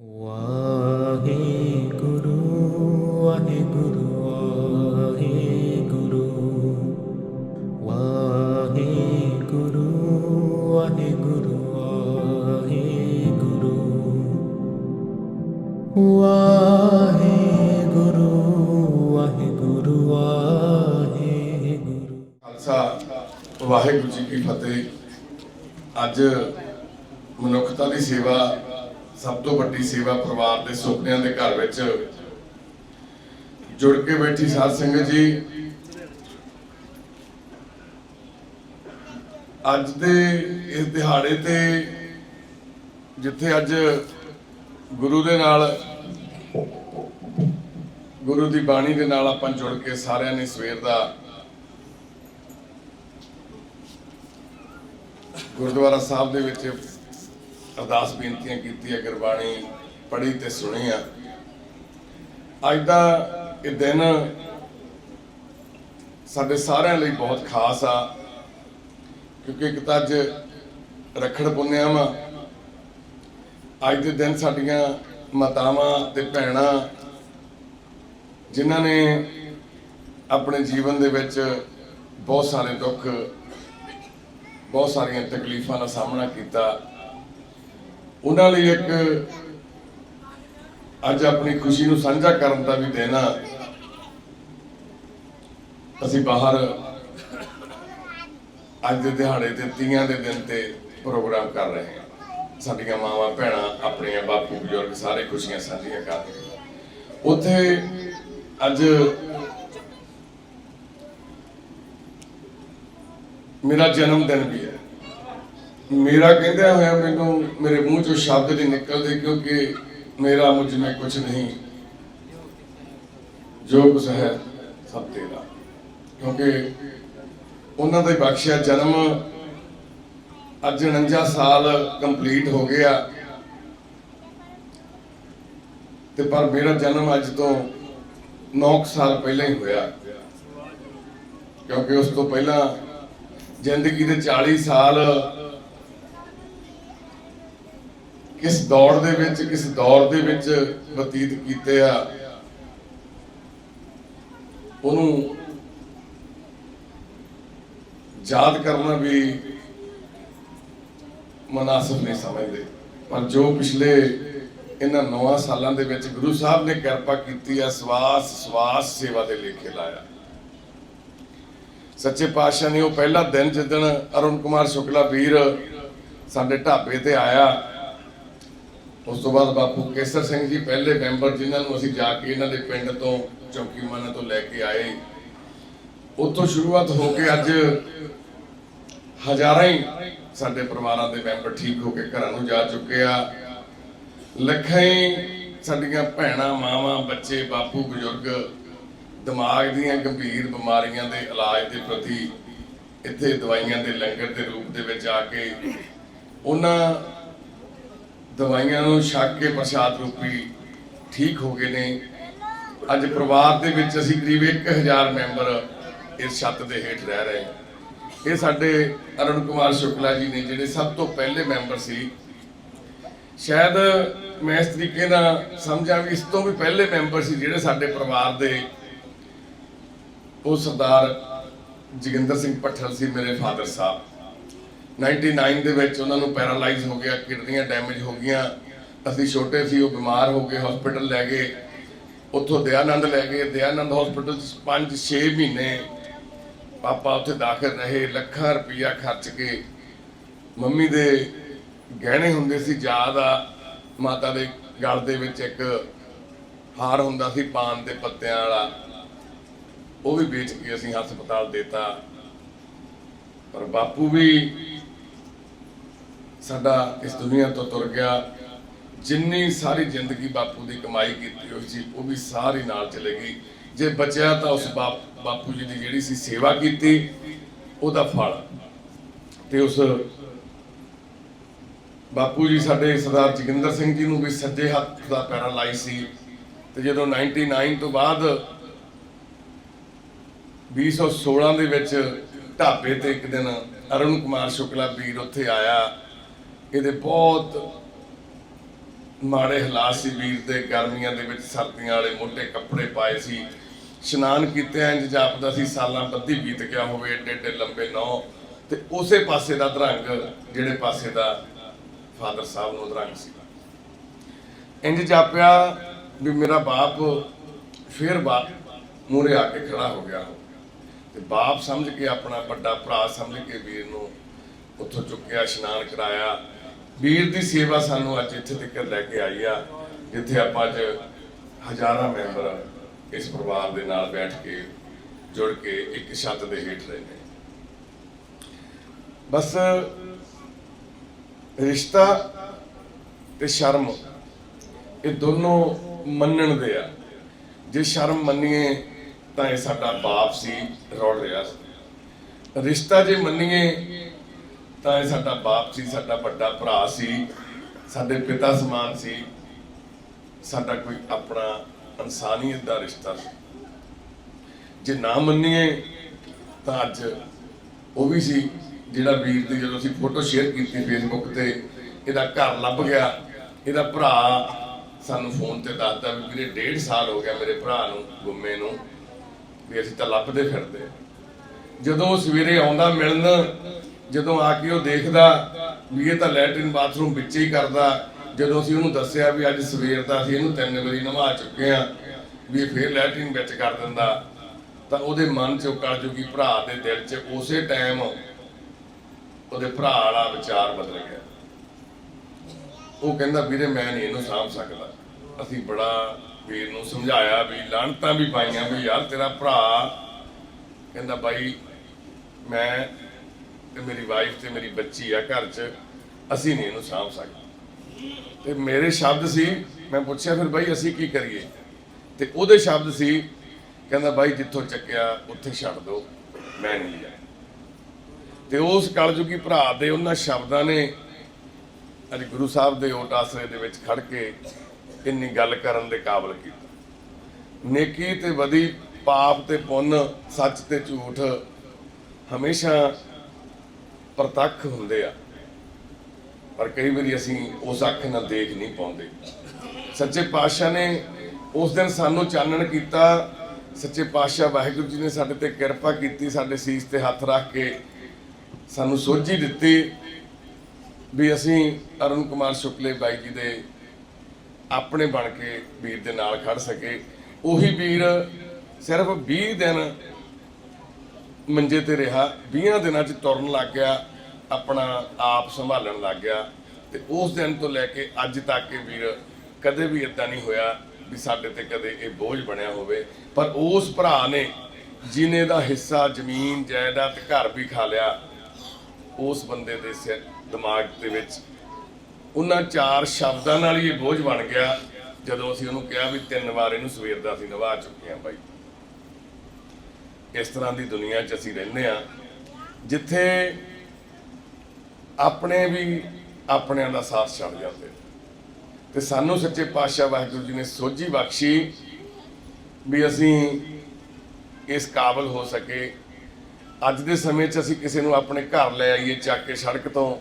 ਵਾਹਿਗੁਰੂ ਵਾਹਿਗੁਰੂ ਵਾਹਿਗੁਰੂ। ਵਾਹਿਗੁਰੂ ਵਾਹਿਗੁਰੂ ਵਾਹਿਗੁਰੂ। ਵਾਹਿਗੁਰੂ ਵਾਹਿਗੁਰੂ ਵਾਹਿਗੁਰੂ। ਖਾਲਸਾ, ਵਾਹਿਗੁਰੂ ਜੀ ਕੀ ਫਤਿਹ। ਅੱਜ ਮਨੁੱਖਤਾ ਦੀ ਸੇਵਾ ਸਭ ਤੋਂ ਵੱਡੀ ਸੇਵਾ ਪਰਿਵਾਰ ਦੇ ਸੁਪਨਿਆਂ ਦੇ ਘਰ ਵਿੱਚ ਜੁੜ ਕੇ ਬੈਠੀ ਸਾਧ ਸੰਗਤ ਜੀ। ਅੱਜ ਦੇ ਇਸ ਦਿਹਾੜੇ ਤੇ ਜਿੱਥੇ ਅੱਜ ਗੁਰੂ ਦੇ ਨਾਲ, ਗੁਰੂ ਦੀ ਬਾਣੀ ਦੇ ਨਾਲ ਆਪਾਂ ਜੁੜ ਕੇ ਸਾਰਿਆਂ ਨੇ ਸਵੇਰ ਦਾ ਗੁਰਦੁਆਰਾ ਸਾਹਿਬ ਦੇ ਵਿੱਚ ਅਰਦਾਸ ਬੇਨਤੀਆਂ ਕੀਤੀ ਹੈ ਗੁਰਬਾਣੀ ਪੜ੍ਹੀ ਤੇ ਸੁਣੀ ਆ ਅੱਜ ਦਾ ਇਹ ਦਿਨ ਸਾਡੇ ਸਾਰਿਆਂ ਲਈ ਬਹੁਤ ਖਾਸ ਆ, ਕਿਉਂਕਿ ਇੱਕ ਤਾਂ ਅੱਜ ਰਖੜ ਪੁੰਨਿਆ ਵਾ ਅੱਜ ਦੇ ਦਿਨ ਸਾਡੀਆਂ ਮਾਤਾਵਾਂ ਤੇ ਭੈਣਾਂ, ਜਿਨ੍ਹਾਂ ਨੇ ਆਪਣੇ ਜੀਵਨ ਦੇ ਵਿੱਚ ਬਹੁਤ ਸਾਰੇ ਦੁੱਖ, ਬਹੁਤ ਸਾਰੀਆਂ ਤਕਲੀਫਾਂ ਦਾ ਸਾਹਮਣਾ ਕੀਤਾ। ਉਹਨਾਂ ਲਈ ਇੱਕ ਅੱਜ ਆਪਣੀ ਖੁਸ਼ੀ ਨੂੰ ਸਾਂਝਾ ਕਰਨ ਦਾ ਵੀ ਦਿਨ ਆ। ਅਸੀਂ ਬਾਹਰ ਅੱਜ ਦੇ ਦਿਹਾੜੇ ਤੇ ਤੀਆਂ ਦੇ ਦਿਨ ਤੇ ਪ੍ਰੋਗਰਾਮ ਕਰ ਰਹੇ ਹਾਂ। ਸਾਡੀਆਂ ਮਾਵਾਂ, ਭੈਣਾਂ, ਆਪਣੀਆਂ ਬਾਪੂ, ਬਜ਼ੁਰਗ ਸਾਰੇ ਖੁਸ਼ੀਆਂ ਸਾਂਝੀਆਂ ਕਰ ਰਹੇ ਉੱਥੇ ਅੱਜ ਮੇਰਾ ਜਨਮ ਦਿਨ ਵੀ ਮੇਰਾ ਕਹਿੰਦਿਆਂ ਹੋਇਆ ਮੈਨੂੰ ਮੇਰੇ ਮੂੰਹ ਚੋਂ ਸ਼ਬਦ ਨਹੀਂ ਨਿਕਲਦੇ ਕਿਉਂਕਿ ਮੇਰਾ ਮੁਝ में ਕੁਝ ਨਹੀਂ। ਜੋ ਕੁਝ ਹੈ ਸਭ ਤੇਰਾ। ਕਿਉਂਕਿ ਉਹਨਾਂ ਦਾ ਹੀ ਬਖਸ਼ਿਆ ਜਨਮ ਅੱਜ 49 ਸਾਲ ਕੰਪਲੀਟ ਹੋ ਗਿਆ। ਤੇ ਪਰ ਮੇਰਾ ਜਨਮ ਅੱਜ ਤੋਂ 9 ਸਾਲ ਪਹਿਲਾਂ ਹੀ ਹੋਇਆ। ਕਿਉਂਕਿ ਉਸ ਤੋਂ ਪਹਿਲਾਂ ਜ਼ਿੰਦਗੀ ਦੇ 40 ਸਾਲ ਕਿਸ ਦੌਰ ਦੇ ਵਿੱਚ, ਕਿਸ ਦੌਰ ਦੇ ਵਿੱਚ ਬਤੀਤ ਕੀਤੇ ਆ? ਉਹਨੂੰ ਯਾਦ ਕਰਨਾ ਵੀ ਮناسب ਨਹੀਂ ਸਮਝਦੇ। ਪਰ ਜੋ ਪਿਛਲੇ ਇਹਨਾਂ ਨਵਾਂ ਸਾਲਾਂ ਦੇ ਵਿੱਚ ਗੁਰੂ ਸਾਹਿਬ ਨੇ ਕਿਰਪਾ ਕੀਤੀ ਆ, ਸਵਾਸ ਸਵਾਸ ਸੇਵਾ ਦੇ ਲੇਖੇ ਲਾਇਆ। ਸੱਚੇ ਪਾਤਸ਼ਾਹ ਨੇ ਉਹ ਪਹਿਲਾ ਦਿਨ ਜਿੱਦਣ ਅਰੁਣ ਕੁਮਾਰ ਸ਼ੁਕਲਾ ਵੀਰ ਸਾਡੇ ਢਾਬੇ ਤੇ ਆਇਆ ਉਸ ਤੋਂ ਬਾਅਦ ਬਾਪੂ ਕੇਸਰ ਸਿੰਘ ਜੀ, ਪਹਿਲੇ ਮੈਂਬਰ ਜਿਨ੍ਹਾਂ ਨੂੰ ਅਸੀਂ ਜਾ ਕੇ ਇਹਨਾਂ ਦੇ ਪਿੰਡ ਤੋਂ, ਚੌਕੀ ਮਾਨਾ ਤੋਂ ਲੈ ਕੇ ਆਏ। ਉੱਥੋਂ ਸ਼ੁਰੂਆਤ ਹੋ ਕੇ ਅੱਜ ਹਜ਼ਾਰਾਂ ਹੀ ਸਾਡੇ ਪਰਿਵਾਰਾਂ ਦੇ ਮੈਂਬਰ ਠੀਕ ਹੋ ਕੇ ਘਰਾਂ ਨੂੰ ਜਾ ਚੁੱਕੇ ਆ। ਲੱਖਾਂ ਹੀ ਸਾਡੀਆਂ ਭੈਣਾਂ, ਮਾਵਾਂ, ਬੱਚੇ, ਬਾਪੂ, ਬਜ਼ੁਰਗ ਦਿਮਾਗ ਦੀਆਂ ਗੰਭੀਰ ਬਿਮਾਰੀਆਂ ਦੇ ਇਲਾਜ ਦੇ ਪ੍ਰਤੀ ਇੱਥੇ ਦਵਾਈਆਂ ਦੇ ਲੰਗਰ ਦੇ ਰੂਪ ਦੇ ਵਿੱਚ ਆ ਕੇ ਉਹਨਾਂ ਦਵਾਈਆਂ ਨੂੰ ਛੱਕ ਕੇ ਪ੍ਰਸ਼ਾਦ ਰੂਪੀ ਠੀਕ ਹੋ ਗਏ ਨੇ। ਅੱਜ ਪਰਿਵਾਰ ਦੇ ਵਿੱਚ ਅਸੀਂ ਕਰੀਬ 1000 ਮੈਂਬਰ ਇਸ ਛੱਤ ਦੇ ਹੇਠ ਰਹਿ ਰਹੇ ਇਹ ਸਾਡੇ ਅਰੁਣ ਕੁਮਾਰ ਸ਼ੁਕਲਾ ਜੀ ਨੇ, ਜਿਹੜੇ ਸਭ ਤੋਂ ਪਹਿਲੇ ਮੈਂਬਰ ਸੀ। ਸ਼ਾਇਦ ਮੈਂ ਇਸ ਤਰੀਕੇ ਨਾਲ ਸਮਝਾਂ ਵੀ ਇਸ ਤੋਂ ਵੀ ਪਹਿਲੇ ਮੈਂਬਰ ਸੀ ਜਿਹੜੇ ਸਾਡੇ ਪਰਿਵਾਰ ਦੇ। ਉਹ ਸਰਦਾਰ ਜੋਗਿੰਦਰ ਸਿੰਘ ਪੱਠਲ ਸੀ, ਮੇਰੇ ਫਾਦਰ ਸਾਹਿਬ। 99 ਦੇ ਵਿੱਚ ਉਹਨਾਂ ਨੂੰ ਪੈਰਾਲਾਈਜ਼ ਹੋ ਗਿਆ, ਕਿਡਨੀਆਂ ਡੈਮੇਜ ਹੋ ਗਈਆਂ। ਅਸੀਂ ਛੋਟੇ ਸੀ, ਉਹ ਬਿਮਾਰ ਹੋ ਗਏ, ਹਸਪੀਟਲ ਲੈ ਗਏ। ਉੱਥੋਂ ਦਿਆਨੰਦ ਲੈ ਗਏ। ਦਿਆਨੰਦ ਹਸਪੀਟਲ 'ਚ 5-6 ਮਹੀਨੇ ਪਾਪਾ ਉੱਥੇ ਦਾਖਲ ਰਹੇ, ਲੱਖਾਂ ਰੁਪਈਆ ਖਰਚ ਕੇ। ਮੰਮੀ ਦੇ ਗਹਿਣੇ ਹੁੰਦੇ ਸੀ, ਯਾਦ ਆ, ਮਾਤਾ ਦੇ ਗਲ ਦੇ ਵਿੱਚ ਇੱਕ ਹਾਰ ਹੁੰਦਾ ਸੀ, ਪਾਨ ਦੇ ਪੱਤਿਆਂ ਵਾਲਾ। ਉਹ ਵੀ ਵੇਚ ਕੇ ਅਸੀਂ ਹਸਪਤਾਲ ਦੇਤਾ। ਪਰ ਬਾਪੂ ਵੀ ਸਾਡਾ ਇਸ ਦੁਨੀਆ ਤੋਂ ਤੁਰ ਗਿਆ। ਜਿੰਨੀ ਸਾਰੀ ਜ਼ਿੰਦਗੀ ਬਾਪੂ ਦੀ ਕਮਾਈ ਕੀਤੀ ਹੋਈ ਸੀ, ਉਹ ਵੀ ਸਾਰੀ ਨਾਲ ਚਲੇ ਗਈ। ਜੇ ਬਚਿਆ ਤਾਂ ਉਸ ਬਾਪ, ਬਾਪੂ ਜੀ ਦੀ ਜਿਹੜੀ ਸੀ ਸੇਵਾ ਕੀਤੀ, ਉਹਦਾ ਫਲ। ਤੇ ਉਸ ਬਾਪੂ ਜੀ ਸਾਡੇ ਸਰਦਾਰ ਜੋਗਿੰਦਰ ਸਿੰਘ ਜੀ ਨੂੰ ਵੀ ਸੱਜੇ ਹੱਥ ਦਾ ਪੈਰਾਲਾਈਜ਼ ਸੀ। ਤੇ ਜਦੋਂ 99 ਤੋਂ ਬਾਅਦ 2016 ਦੇ ਵਿੱਚ ਢਾਬੇ ਤੇ ਇੱਕ ਦਿਨ ਅਰੁਣ ਕੁਮਾਰ ਸ਼ੁਕਲਾ ਵੀਰ ਉੱਥੇ ਆਇਆ। ਇਹਦੇ ਬਹੁਤ ਮਾੜੇ ਹਾਲਾਤ ਸੀ ਵੀਰ ਦੇ, ਗਰਮੀਆਂ ਦੇ ਵਿੱਚ ਸਰਦੀਆਂ ਵਾਲੇ ਮੋਟੇ ਕੱਪੜੇ ਪਾਏ ਸੀ। ਇਸ਼ਨਾਨ ਕੀਤੇ ਇੰਜ ਜਾਪਦਾ ਸੀ, ਸਾਲਾਂ ਬੱਧੀ ਬੀਤ ਗਿਆ ਹੋਵੇ, ਏਡੇ ਏਡੇ ਲੰਬੇ ਨੌ ਤੇ ਉਸੇ ਪਾਸੇ ਦਾ ਦਰੰਗ, ਜਿਹੜੇ ਪਾਸੇ ਦਾ ਫਾਦਰ ਸਾਹਿਬ ਨੂੰ ਦਰੰਗ ਸੀ। ਇੰਜ ਜਾਪਿਆ ਵੀ ਮੇਰਾ ਬਾਪ ਫਿਰ ਬਾਪ ਮੂਰੇ ਆ ਕੇ ਖੜਾ ਹੋ ਗਿਆ। ਤੇ ਬਾਪ ਸਮਝ ਕੇ ਆਪਣਾ ਵੱਡਾ ਭਰਾ ਸਮਝ ਕੇ ਵੀਰ ਨੂੰ ਉੱਥੋਂ ਚੁੱਕਿਆ, ਇਸ਼ਨਾਨ ਕਰਾਇਆ। ਵੀਰ ਦੀ ਸੇਵਾ ਸਾਨੂੰ ਅੱਜ ਇੱਥੇ ਤੱਕ ਲੈ ਕੇ ਆਈ ਆ, ਜਿੱਥੇ ਆਪਾਂ ਅੱਜ ਹਜ਼ਾਰਾਂ ਮੈਂਬਰ ਇਸ ਪਰਿਵਾਰ ਦੇ ਨਾਲ ਬੈਠ ਕੇ ਜੁੜ ਕੇ ਇੱਕ ਛੱਤ ਦੇ ਹੇਠ ਰਹਿੰਦੇ ਬਸ ਰਿਸ਼ਤਾ ਤੇ ਸ਼ਰਮ, ਇਹ ਦੋਨੋਂ ਮੰਨਣ ਦੇ ਆ। ਜੇ ਸ਼ਰਮ ਮੰਨੀਏ ਤਾਂ ਇਹ ਸਾਡਾ ਬਾਪ ਸੀ ਰੋੜ ਰਿਹਾ ਰਿਸ਼ਤਾ ਜੇ ਮੰਨੀਏ ਤਾਂ ਇਹ ਸਾਡਾ ਬਾਪ ਸੀ, ਸਾਡਾ ਵੱਡਾ ਭਰਾ ਸੀ, ਸਾਡੇ ਪਿਤਾ ਸਮਾਨ ਸੀ। ਸਾਡਾ ਕੋਈ ਆਪਣਾ ਇਨਸਾਨੀਅਤ ਦਾ ਰਿਸ਼ਤਾ ਸੀ। ਜੇ ਨਾ ਮੰਨੀਏ, ਤਾਂ ਅੱਜ ਉਹ ਵੀ ਸੀ ਜਿਹੜਾ ਵੀਰ ਦੀ ਜਦੋਂ ਅਸੀਂ ਫੋਟੋ ਸ਼ੇਅਰ ਕੀਤੀ ਫੇਸਬੁੱਕ ਤੇ, ਇਹਦਾ ਘਰ ਲੱਭ ਗਿਆ। ਇਹਦਾ ਭਰਾ ਸਾਨੂੰ ਫੋਨ ਤੇ ਦੱਸਦਾ ਵੀ ਵੀਰੇ ਡੇਢ ਸਾਲ ਹੋ ਗਿਆ ਮੇਰੇ ਭਰਾ ਨੂੰ, ਗੁੰਮੇ ਨੂੰ, ਵੀ ਅਸੀਂ ਤਾਂ ਲੱਭਦੇ ਫਿਰਦੇ। ਜਦੋਂ ਉਹ ਸਵੇਰੇ ਆਉਂਦਾ ਮਿਲਣ ਜਦੋਂ ਆ ਕੇ ਉਹ ਦੇਖਦਾ ਵੀ ਇਹ ਤਾਂ ਲੈਟਰਿਨ ਬਾਥਰੂਮ ਵਿੱਚ ਹੀ ਕਰਦਾ, ਜਦੋਂ ਅਸੀਂ ਉਹਨੂੰ ਦੱਸਿਆ ਵੀ ਅੱਜ ਸਵੇਰ ਦਾ ਅਸੀਂ ਇਹਨੂੰ ਤਿੰਨ ਵਾਰੀ ਨਵਾ ਚੁੱਕੇ ਆ ਵੀ ਫੇਰ ਲੈਟਰਿਨ ਵਿੱਚ ਕਰ ਦਿੰਦਾ, ਤਾਂ ਉਹਦੇ ਮਨ 'ਚ ਉਹ ਕਲਯੁਗੀ ਭਰਾ ਦੇ ਦਿਲ 'ਚ ਉਸੇ ਟਾਈਮ ਉਹਦੇ ਭਰਾ ਵਾਲਾ ਵਿਚਾਰ ਬਦਲ ਗਿਆ। ਉਹ ਕਹਿੰਦਾ, ਵੀਰੇ ਮੈਂ ਨਹੀਂ ਇਹਨੂੰ ਸਾਂਭ ਸਕਦਾ। ਅਸੀਂ ਬੜਾ ਵੀਰ ਨੂੰ ਸਮਝਾਇਆ ਵੀ ਲਾਂਤਾਂ ਵੀ ਪਾਈਆਂ ਵੀ ਯਾਰ ਤੇਰਾ ਭਰਾ, ਕਹਿੰਦਾ ਬਾਈ ਮੈਂ ਤੇ ਮੇਰੀ ਵਾਈਫ ਤੇ ਮੇਰੀ ਬੱਚੀ ਆ ਘਰ 'ਚ, ਅਸੀਂ ਨਹੀਂ ਇਹਨੂੰ ਸਾਂਭ ਸਕਦੇ। ਤੇ ਮੇਰੇ ਸ਼ਬਦ ਸੀ, ਮੈਂ ਪੁੱਛਿਆ ਫਿਰ ਬਾਈ ਅਸੀਂ ਕੀ ਕਰੀਏ? ਤੇ ਉਹਦੇ ਸ਼ਬਦ ਸੀ, ਕਹਿੰਦਾ ਬਾਈ ਜਿੱਥੋਂ ਚੱਕਿਆ, ਉੱਥੇ ਛੱਡ ਦਿਓ ਮੈਂ ਨਹੀਂ ਲਿਆ ਤੇ ਉਸ ਕਲਯੁਗੀ ਭਰਾ ਦੇ ਉਹਨਾਂ ਸ਼ਬਦਾਂ ਨੇ ਅੱਜ ਗੁਰੂ ਸਾਹਿਬ ਦੇ ਓਟ ਆਸਰੇ ਦੇ ਵਿੱਚ ਖੜ ਕੇ ਇੰਨੀ ਗੱਲ ਕਰਨ ਦੇ ਕਾਬਲ ਕੀਤਾ। ਨੇਕੀ ਤੇ ਵਧੀ, ਪਾਪ ਤੇ ਪੁੰਨ, ਸੱਚ ਤੇ ਝੂਠ, ਹਮੇਸ਼ਾ ਪ੍ਰਤੱਖ ਹੁੰਦੇ ਆ। ਪਰ ਕਈ ਵਾਰੀ ਅਸੀਂ ਉਸ ਅੱਖ ਨਾਲ ਦੇਖ ਨਹੀਂ ਪਾਉਂਦੇ। ਸੱਚੇ ਪਾਤਸ਼ਾਹ ਨੇ ਉਸ ਦਿਨ ਸਾਨੂੰ ਚਾਨਣ ਕੀਤਾ। ਸੱਚੇ ਪਾਤਸ਼ਾਹ ਵਾਹਿਗੁਰੂ ਜੀ ਨੇ ਸਾਡੇ ਤੇ ਕਿਰਪਾ ਕੀਤੀ, ਸਾਡੇ ਸੀਸ ਤੇ ਹੱਥ ਰੱਖ ਕੇ ਸਾਨੂੰ ਸੋਝੀ ਦਿੱਤੀ ਵੀ ਅਸੀਂ ਅਰੁਣ ਕੁਮਾਰ ਸ਼ੁਕਲੇ ਬਾਈ ਜੀ ਦੇ ਆਪਣੇ ਬਣ ਕੇ ਵੀਰ ਦੇ ਨਾਲ ਖੜ ਸਕੇ। ਉਹੀ ਵੀਰ ਸਿਰਫ 20 ਦਿਨ ਮੰਜੇ ਤੇ ਰਿਹਾ 20 ਦਿਨਾਂ 'ਚ ਤੁਰਨ ਲੱਗ ਗਿਆ, ਆਪਣਾ ਆਪ ਸੰਭਾਲਣ ਲੱਗ ਗਿਆ ਤੇ ਉਸ ਦਿਨ ਤੋਂ ਲੈ ਕੇ ਅੱਜ ਤੱਕ ਇਹ ਵੀਰ ਕਦੇ ਵੀ ਇਦਾਂ ਨਹੀਂ ਹੋਇਆ ਵੀ ਸਾਡੇ ਤੇ ਕਦੇ ਇਹ ਬੋਝ ਬਣਿਆ ਹੋਵੇ। ਪਰ ਉਸ ਭਰਾ ਨੇ ਜਿਨੇ ਦਾ ਹਿੱਸਾ, ਜ਼ਮੀਨ, ਜਾਇਦਾਦ ਘਰ ਵੀ ਖਾ ਲਿਆ, ਉਸ ਬੰਦੇ ਦੇ ਸਿਰ ਦਿਮਾਗ ਦੇ ਵਿੱਚ ਉਹਨਾਂ ਚਾਰ ਸ਼ਬਦਾਂ ਨਾਲ ਹੀ ਇਹ ਬੋਝ ਬਣ ਗਿਆ, ਜਦੋਂ ਅਸੀਂ ਉਹਨੂੰ ਕਿਹਾ ਵੀ ਤਿੰਨ ਵਾਰ ਇਹਨੂੰ ਸਵੇਰ ਦਾ ਅਸੀਂ ਨਵਾ ਚੁੱਕੇ ਹਾਂ ਬਾਈ। ਇਸ ਤਰ੍ਹਾਂ ਦੀ ਦੁਨੀਆ 'ਚ ਅਸੀਂ ਰਹਿੰਦੇ ਆ ਜਿੱਥੇ ਆਪਣੇ ਵੀ ਆਪਣਿਆਂ ਦਾ ਸਾਥ ਛੱਡ ਜਾਂਦੇ ਤੇ ਸਾਨੂੰ ਸੱਚੇ ਪਾਤਸ਼ਾਹ ਵਾਹਿਗੁਰੂ ਜੀ ਨੇ ਸੋਝੀ ਬਖਸ਼ੀ ਵੀ ਅਸੀਂ ਇਸ ਕਾਬਲ ਹੋ ਸਕੇ। ਅੱਜ ਦੇ ਸਮੇਂ 'ਚ ਅਸੀਂ ਕਿਸੇ ਨੂੰ ਆਪਣੇ ਘਰ ਲੈ ਆਈਏ, ਚੱਕ ਕੇ ਸੜਕ ਤੋਂ।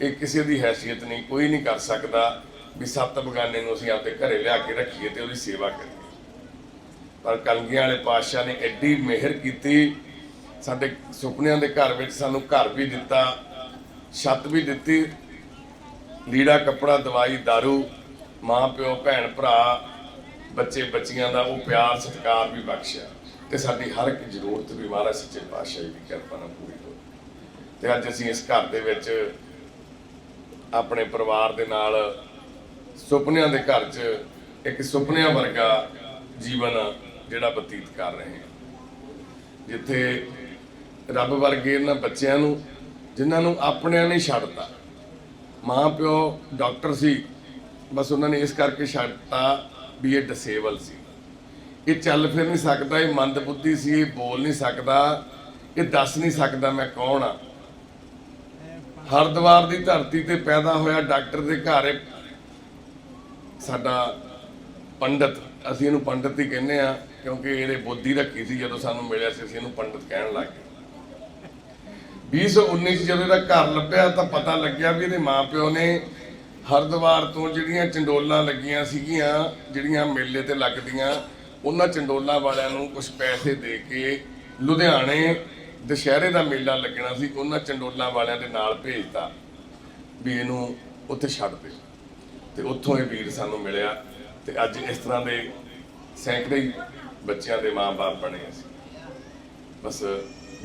ਇਹ ਕਿਸੇ ਦੀ ਹੈਸੀਅਤ ਨਹੀਂ, ਕੋਈ ਨਹੀਂ ਕਰ ਸਕਦਾ ਵੀ ਸੱਤ ਬਗਾਨੇ ਨੂੰ ਅਸੀਂ ਆਪਦੇ ਘਰੇ ਲਿਆ ਕੇ ਰੱਖੀਏ ਤੇ ਉਹਦੀ ਸੇਵਾ ਕਰੀਏ। ਪਰ ਕਲਗੀਆਂ ਵਾਲੇ ਪਾਤਸ਼ਾਹ ਨੇ ਐਡੀ ਮਿਹਰ ਕੀਤੀ। ਸਾਡੇ ਸੁਪਨਿਆਂ ਦੇ ਘਰ ਵਿੱਚ ਸਾਨੂੰ ਘਰ ਵੀ ਦਿੱਤਾ, ਛੱਤ ਵੀ ਦਿੱਤੀ, ਲੀੜਾ ਕੱਪੜਾ, ਦਵਾਈ दारू ਮਾਂ, ਪਿਓ, ਭੈਣ, ਭਰਾ, ਬੱਚੇ, ਬੱਚੀਆਂ ਦਾ ਉਹ ਪਿਆਰ, ਸਤਿਕਾਰ ਵੀ ਬਖਸ਼ਿਆ। ਤੇ ਸਾਡੀ ਹਰ ਇੱਕ ਜ਼ਰੂਰਤ ਵੀ ਮਹਾਰਾਜ ਸੱਚੇ ਪਾਤਸ਼ਾਹ ਜੀ ਦੀ ਕਿਰਪਾ ਨਾਲ ਪੂਰੀ ਹੋਈ। ਤੇ ਅੱਜ ਅਸੀਂ ਇਸ ਘਰ ਦੇ ਵਿੱਚ ਆਪਣੇ ਪਰਿਵਾਰ ਦੇ ਨਾਲ ਸੁਪਨਿਆਂ ਦੇ ਘਰ 'ਚ ਇੱਕ ਸੁਪਨਿਆਂ ਵਰਗਾ ਜੀਵਨ ਜਿਹੜਾ ਬਤੀਤ ਕਰ ਰਹੇ ਹਾਂ। ਜਿੱਥੇ ਰੱਬ ਵਰਗੇ ਇਹਨਾਂ ਬੱਚਿਆਂ ਨੂੰ, ਜਿਨ੍ਹਾਂ ਨੂੰ ਆਪਣਿਆਂ ਨੇ ਛੱਡਤਾ। ਮਾਂ ਪਿਓ ਡਾਕਟਰ ਸੀ, ਬਸ ਉਹਨਾਂ ਨੇ ਇਸ ਕਰਕੇ ਛੱਡਤਾ ਵੀ ਇਹ ਡਿਸੇਬਲ ਸੀ। ਇਹ ਚੱਲ ਫਿਰ ਨਹੀਂ ਸਕਦਾ, ਇਹ ਮੰਦਬੁੱਧੀ ਸੀ, ਇਹ ਬੋਲ ਨਹੀਂ ਸਕਦਾ, ਇਹ ਦੱਸ ਨਹੀਂ ਸਕਦਾ ਮੈਂ ਕੌਣ ਆ। ਹਰਦੁਆਰ ਦੀ ਧਰਤੀ ਤੇ ਪੈਦਾ ਹੋਇਆ ਡਾਕਟਰ ਦੇ ਘਰ ਇਹ ਸਾਡਾ ਪੰਡਤ, ਅਸੀਂ ਇਹਨੂੰ ਪੰਡਤ ਹੀ ਕਹਿੰਦੇ ਆ ਕਿਉਂਕਿ ਇਹਦੇ ਬੋਧੀ ਰੱਖੀ ਸੀ ਜਦੋਂ ਸਾਨੂੰ ਮਿਲਿਆ ਸੀ, ਅਸੀਂ ਇਹਨੂੰ ਪੰਡਤ ਕਹਿਣ ਲੱਗ ਗਏ। 2019 ਜਦੋਂ ਇਹਦਾ ਘਰ ਲੱਭਿਆ ਤਾਂ ਪਤਾ ਲੱਗਿਆ ਵੀ ਇਹਦੇ ਮਾਪਿਓ ਨੇ ਹਰਿਦੁਆਰ ਤੋਂ ਜਿਹੜੀਆਂ ਚੰਡੋਲਾਂ ਲੱਗੀਆਂ ਸੀਗੀਆਂ, ਜਿਹੜੀਆਂ ਮੇਲੇ ਤੇ ਲੱਗਦੀਆਂ, ਉਹਨਾਂ ਚੰਡੋਲਾਂ ਵਾਲਿਆਂ ਨੂੰ ਕੁਝ ਪੈਸੇ ਦੇ ਕੇ ਲੁਧਿਆਣੇ ਦੁਸ਼ਹਿਰੇ ਦਾ ਮੇਲਾ ਲੱਗਣਾ ਸੀ, ਉਹਨਾਂ ਚੰਡੋਲਾਂ ਵਾਲਿਆਂ ਦੇ ਨਾਲ ਭੇਜਤਾ ਵੀ ਇਹਨੂੰ ਉੱਥੇ ਛੱਡ ਦੇ। ਤੇ ਉੱਥੋਂ ਇਹ ਵੀਰ ਸਾਨੂੰ ਮਿਲਿਆ ਤੇ ਅੱਜ ਇਸ ਤਰ੍ਹਾਂ ਦੇ ਸੈਂਕੜੇ ਬੱਚਿਆਂ ਦੇ ਮਾਂ-ਬਾਪ ਬਣੇ ਅਸੀਂ ਬਸ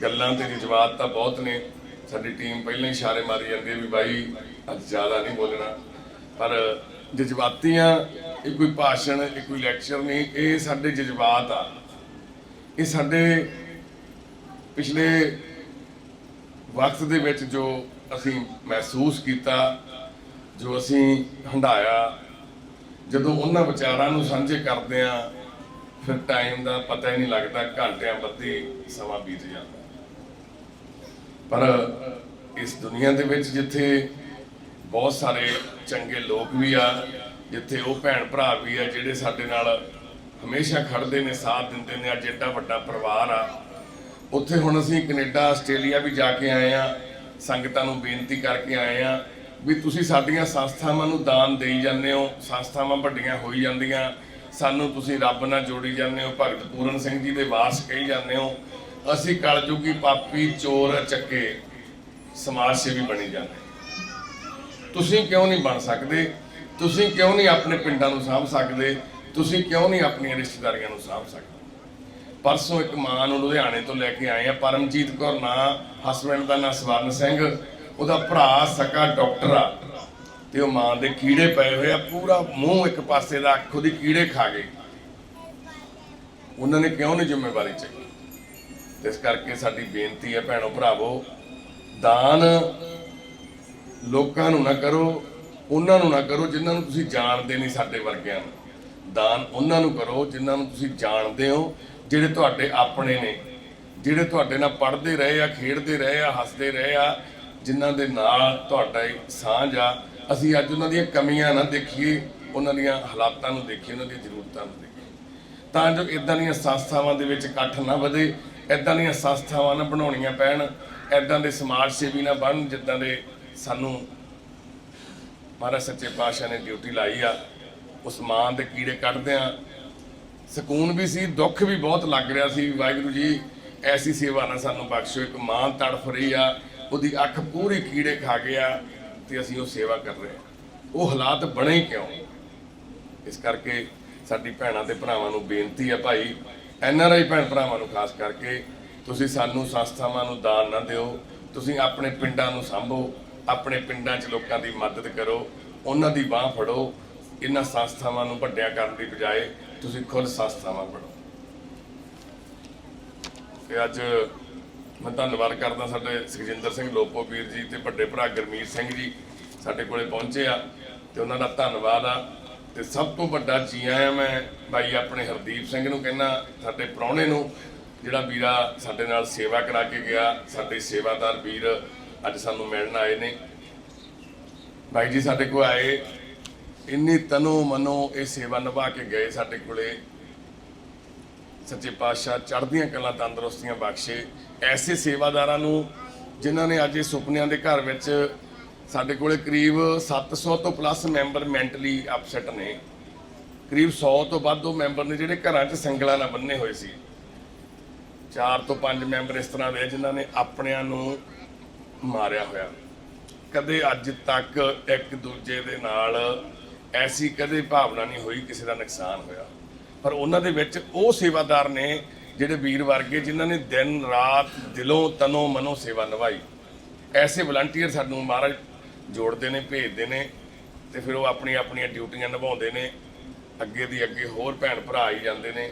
ਗੱਲਾਂ ਤੇ ਜਜ਼ਬਾਤ ਤਾਂ ਬਹੁਤ ਨੇ। ਸਾਡੀ ਟੀਮ ਪਹਿਲਾਂ ਹੀ ਇਸ਼ਾਰੇ ਮਾਰੀ ਜਾਂਦੀ ਹੈ ਵੀ ਬਾਈ, ਅੱਜ ਜ਼ਿਆਦਾ ਨਹੀਂ ਬੋਲਣਾ। ਪਰ ਜਜ਼ਬਾਤੀਆਂ ਇਹ ਕੋਈ ਭਾਸ਼ਣ, ਇਹ ਕੋਈ ਲੈਕਚਰ ਨਹੀਂ, ਇਹ ਸਾਡੇ ਜਜ਼ਬਾਤ ਆ। ਇਹ ਸਾਡੇ ਪਿਛਲੇ ਵਕਤ ਦੇ ਵਿੱਚ ਜੋ ਅਸੀਂ ਮਹਿਸੂਸ ਕੀਤਾ, ਜੋ ਅਸੀਂ ਹੰਡਾਇਆ ਜਦੋਂ ਉਹਨਾਂ ਵਿਚਾਰਾਂ ਨੂੰ ਸਾਂਝੇ ਕਰਦੇ ਆ ਫਿਰ ਟਾਈਮ ਦਾ ਪਤਾ ਹੀ ਨਹੀਂ ਲੱਗਦਾ, ਘੰਟਿਆਂ ਬੱਧੀ ਸਮਾਂ ਬੀਤ ਜਾਂਦਾ। ਪਰ ਇਸ ਦੁਨੀਆ ਦੇ ਵਿੱਚ ਜਿੱਥੇ ਬਹੁਤ ਸਾਰੇ ਚੰਗੇ ਲੋਕ ਵੀ ਆ, ਜਿੱਥੇ ਉਹ ਭੈਣ ਭਰਾ ਵੀ ਆ, ਜਿਹੜੇ ਸਾਡੇ ਨਾਲ ਹਮੇਸ਼ਾ ਖੜਦੇ ਨੇ, ਸਾਥ ਦਿੰਦੇ ਨੇ, ਅੱਜ ਏਡਾ ਵੱਡਾ ਪਰਿਵਾਰ ਆ, ਉੱਥੇ ਹੁਣ ਅਸੀਂ ਕੈਨੇਡਾ, ਆਸਟ੍ਰੇਲੀਆ ਵੀ ਜਾ ਕੇ ਆਏ ਆ, ਸੰਗਤਾਂ ਨੂੰ ਬੇਨਤੀ ਕਰਕੇ ਆਏ ਆ ਵੀ ਤੁਸੀਂ ਸਾਡੀਆਂ ਸੰਸਥਾਵਾਂ ਨੂੰ ਦਾਨ ਦੇਈ ਜਾਂਦੇ ਹੋ, ਸੰਸਥਾਵਾਂ ਵੱਡੀਆਂ ਹੋਈ ਜਾਂਦੀਆਂ ਸਾਨੂੰ ਤੁਸੀਂ ਰੱਬ ਨਾਲ ਜੋੜੀ ਜਾਂਦੇ ਹੋ, ਭਗਤ ਪੂਰਨ ਸਿੰਘ ਜੀ ਦੇ ਵਾਰਸ ਕਹੀ ਜਾਂਦੇ ਹੋ, ਅਸੀਂ ਕਲਯੁਗੀ ਪਾਪੀ ਚੋਰ ਚੱਕੇ ਸਮਾਜ ਸੇਵੀ ਬਣੀ ਜਾਂਦੇ ਤੁਸੀਂ ਕਿਉਂ ਨਹੀਂ ਬਣ ਸਕਦੇ? ਤੁਸੀਂ ਕਿਉਂ ਨਹੀਂ ਆਪਣੇ ਪਿੰਡਾਂ ਨੂੰ ਸਾਂਭ ਸਕਦੇ? ਤੁਸੀਂ ਕਿਉਂ ਨਹੀਂ ਆਪਣੀਆਂ ਰਿਸ਼ਤੇਦਾਰੀਆਂ ਨੂੰ ਸਾਂਭ ਸਕਦੇ? ਪਰਸੋਂ ਇੱਕ ਮਾਂ ਨੂੰ ਲੁਧਿਆਣੇ ਤੋਂ ਲੈ ਕੇ ਆਏ ਆ, ਪਰਮਜੀਤ ਕੌਰ ਨਾਂ ਹਸਬੰਡ ਦਾ ਨਾਂ ਸਵਰਨ ਸਿੰਘ, ਉਹਦਾ ਭਰਾ ਸਕਾ ਡਾਕਟਰ ਆ। ਤੇ ਉਹ ਮਾਂ ਦੇ ਕੀੜੇ ਪਏ ਹੋਏ ਆ, ਪੂਰਾ ਮੂੰਹ ਇੱਕ ਪਾਸੇ ਦਾ, ਅੱਖ ਉਹਦੀ ਕੀੜੇ ਖਾ ਗਏ ਉਹਨਾਂ ਨੇ ਕਿਉਂ ਨਹੀਂ ਜ਼ਿੰਮੇਵਾਰੀ ਚੱਕੀ? ਇਸ ਕਰਕੇ ਸਾਡੀ ਬੇਨਤੀ ਹੈ ਭੈਣੋ ਭਰਾਵੋ, ਦਾਨ ਲੋਕਾਂ ਨੂੰ ਨਾ ਕਰੋ, ਉਹਨਾਂ ਨੂੰ ਨਾ ਕਰੋ ਜਿਨ੍ਹਾਂ ਨੂੰ ਤੁਸੀਂ ਜਾਣਦੇ ਨਹੀਂ ਸਾਡੇ ਵਰਗਿਆਂ ਨੂੰ। ਦਾਨ ਉਹਨਾਂ ਨੂੰ ਕਰੋ ਜਿਨ੍ਹਾਂ ਨੂੰ ਤੁਸੀਂ ਜਾਣਦੇ ਹੋ, ਜਿਹੜੇ ਤੁਹਾਡੇ ਆਪਣੇ ਨੇ, ਜਿਹੜੇ ਤੁਹਾਡੇ ਨਾਲ ਪੜ੍ਹਦੇ ਰਹੇ ਆ, ਖੇਡਦੇ ਰਹੇ ਆ, ਹੱਸਦੇ ਰਹੇ ਆ, ਜਿਨ੍ਹਾਂ ਦੇ ਨਾਲ ਤੁਹਾਡਾ ਇਹ ਸਾਂਝ ਆ ਅਸੀਂ ਅੱਜ ਉਹਨਾਂ ਦੀਆਂ ਕਮੀਆਂ ਨਾ ਦੇਖੀਏ, ਉਹਨਾਂ ਦੀਆਂ ਹਾਲਾਤਾਂ ਨੂੰ ਦੇਖੀਏ, ਉਹਨਾਂ ਦੀਆਂ ਜ਼ਰੂਰਤਾਂ ਨੂੰ ਦੇਖੀਏ। ਤਾਂ ਜੋ ਇਦਾਂ ਦੀਆਂ ਸੰਸਥਾਵਾਂ ਦੇ ਵਿੱਚ ਇਕੱਠ ਨਾ ਵਧੇ ਇਦਾਂ ਦੀਆਂ ਸੰਸਥਾਵਾਂ ਨਾ ਬਣਾਉਣੀਆਂ ਪੈਣ ਇਦਾਂ ਦੇ ਸਮਾਜ ਸੇਵੀ ਨਾ ਬਣ ਜਿੱਦਾਂ ਦੇ ਸਾਨੂੰ ਮਹਾਰਾਜ ਸੱਚੇ ਪਾਤਸ਼ਾਹ ਨੇ ਡਿਊਟੀ ਲਾਈ ਆ, ਉਸ ਮਾਂ ਦੇ ਕੀੜੇ ਕੱਢਦੇ ਆ। ਸਕੂਨ ਵੀ ਸੀ, ਦੁੱਖ ਵੀ ਬਹੁਤ ਲੱਗ ਰਿਹਾ ਸੀ, ਵਾਹਿਗੁਰੂ ਜੀ, ਐਸੀ ਸੇਵਾ ਨਾਲ ਸਾਨੂੰ ਬਖਸ਼ੋ, ਇੱਕ ਮਾਂ ਤੜਫ ਰਹੀ ਆ, ਉਹਦੀ ਅੱਖ ਪੂਰੀ ਕੀੜੇ ਖਾ ਗਿਆ ਤੇ ਅਸੀਂ ਉਹ ਸੇਵਾ ਕਰ ਰਹੇ ਹਾਂ। ਉਹ ਹਾਲਾਤ ਬਣੇ ਕਿਉਂ? ਇਸ ਕਰਕੇ ਸਾਡੀ ਭੈਣਾਂ ਤੇ ਭਰਾਵਾਂ ਨੂੰ ਬੇਨਤੀ ਹੈ ਭਾਈ, ਐਨ ਆਰ ਆਈ ਭੈਣ ਭਰਾਵਾਂ ਨੂੰ ਖਾਸ ਕਰਕੇ, ਤੁਸੀਂ ਸਾਨੂੰ ਸੰਸਥਾਵਾਂ ਨੂੰ ਦਾਨ ਨਾ ਦਿਓ, ਤੁਸੀਂ ਆਪਣੇ ਪਿੰਡਾਂ ਨੂੰ ਸੰਭੋ, ਆਪਣੇ ਪਿੰਡਾਂ 'ਚ ਲੋਕਾਂ ਦੀ ਮਦਦ ਕਰੋ, ਉਹਨਾਂ ਦੀ ਬਾਹ ਫੜੋ, ਇਹਨਾਂ ਸੰਸਥਾਵਾਂ ਨੂੰ ਵੱਡਿਆਂ ਕਰਨ ਦੀ ਬਜਾਏ ਤੁਸੀਂ ਖੁਦ ਸੰਸਥਾਵਾਂ ਬਣੋ। ਤੇ ਅੱਜ ਮੈਂ ਧੰਨਵਾਦ ਕਰਦਾ ਸਾਡੇ ਸੁਖਜਿੰਦਰ ਸਿੰਘ, ਲੋਪੋ ਵੀਰ ਜੀ ਤੇ ਵੱਡੇ ਭਰਾ ਗਰਮੀਤ ਸਿੰਘ ਜੀ ਸਾਡੇ ਕੋਲੇ ਪਹੁੰਚੇ ਆ ਤੇ ਉਹਨਾਂ ਦਾ ਧੰਨਵਾਦ ਆ। ਤੇ ਸਭ ਤੋਂ ਵੱਡਾ ਜੀ ਆਇਆ ਮੈਂ ਬਾਈ ਆਪਣੇ ਹਰਦੀਪ ਸਿੰਘ ਨੂੰ ਕਹਿੰਦਾ, ਸਾਡੇ ਪ੍ਰਾਹੁਣੇ ਨੂੰ, ਜਿਹੜਾ ਵੀਰਾ ਸਾਡੇ ਨਾਲ ਸੇਵਾ ਕਰਾ ਕੇ ਗਿਆ, ਸਾਡੇ ਸੇਵਾਦਾਰ ਵੀਰ ਅੱਜ ਸਾਨੂੰ ਮਿਲਣ ਆਏ ਨੇ। ਬਾਈ ਜੀ ਸਾਡੇ ਕੋਲ ਆਏ, ਇੰਨੀ ਤਨੋ ਮਨੋ ਇਹ ਸੇਵਾ ਨਿਭਾ ਕੇ ਗਏ ਸਾਡੇ ਕੋਲੇ। ਸੱਚੇ ਪਾਤਸ਼ਾਹ ਚੜ੍ਹਦੀਆਂ ਕਲਾਂ ਤੰਦਰੁਸਤੀਆਂ ਬਖਸ਼ੇ। ਐਸੇ ਸੇਵਾਦਾਰਾਂ ਨੂੰ ਜਿਨ੍ਹਾਂ ਨੇ ਅੱਜ ਇਹ ਸੁਪਨਿਆਂ ਦੇ ਘਰ ਵਿੱਚ ਸਾਡੇ ਕੋਲੇ ਕਰੀਬ 700 ਤੋਂ ਪਲੱਸ ਮੈਂਬਰ ਮੈਂਟਲੀ ਅਪਸੈਟ ਨੇ। ਕਰੀਬ 100 ਤੋਂ ਵੱਧ ਉਹ ਮੈਂਬਰ ਨੇ ਜਿਹੜੇ ਘਰਾਂ 'ਚ ਸੰਗਲਾਂ ਨਾਲ ਬੰਨੇ ਹੋਏ ਸੀ। ਚਾਰ ਤੋਂ ਪੰਜ ਮੈਂਬਰ ਇਸ ਤਰ੍ਹਾਂ ਦੇ ਜਿਨ੍ਹਾਂ ਨੇ ਆਪਣਿਆਂ ਨੂੰ ਮਾਰਿਆ ਹੋਇਆ। ਕਦੇ ਅੱਜ ਤੱਕ ਇੱਕ ਦੂਜੇ ਦੇ ਨਾਲ ਐਸੀ ਕਦੇ ਭਾਵਨਾ ਨਹੀਂ ਹੋਈ ਕਿਸੇ ਦਾ ਨੁਕਸਾਨ ਹੋਇਆ। ਪਰ ਉਹਨਾਂ ਦੇ ਵਿੱਚ ਉਹ ਸੇਵਾਦਾਰ ਨੇ ਜਿਹੜੇ ਵੀਰ ਵਰਗੇ ਜਿਨ੍ਹਾਂ ਨੇ ਦਿਨ, ਰਾਤ ਦਿਲੋਂ ਤਨੋਂ ਮਨੋਂ ਸੇਵਾ ਨਿਭਾਈ। ਐਸੇ ਵਲੰਟੀਅਰ ਸਾਨੂੰ ਮਹਾਰਾਜ ਜੋੜਦੇ ਨੇ, ਭੇਜਦੇ ਨੇ ਤੇ ਫਿਰ ਉਹ ਆਪਣੀ ਆਪਣੀਆਂ ਡਿਊਟੀਆਂ ਨਿਭਾਉਂਦੇ ਨੇ। ਅੱਗੇ ਦੀ ਅੱਗੇ ਹੋਰ ਭੈਣ ਭਰਾ ਆਈ ਜਾਂਦੇ ਨੇ।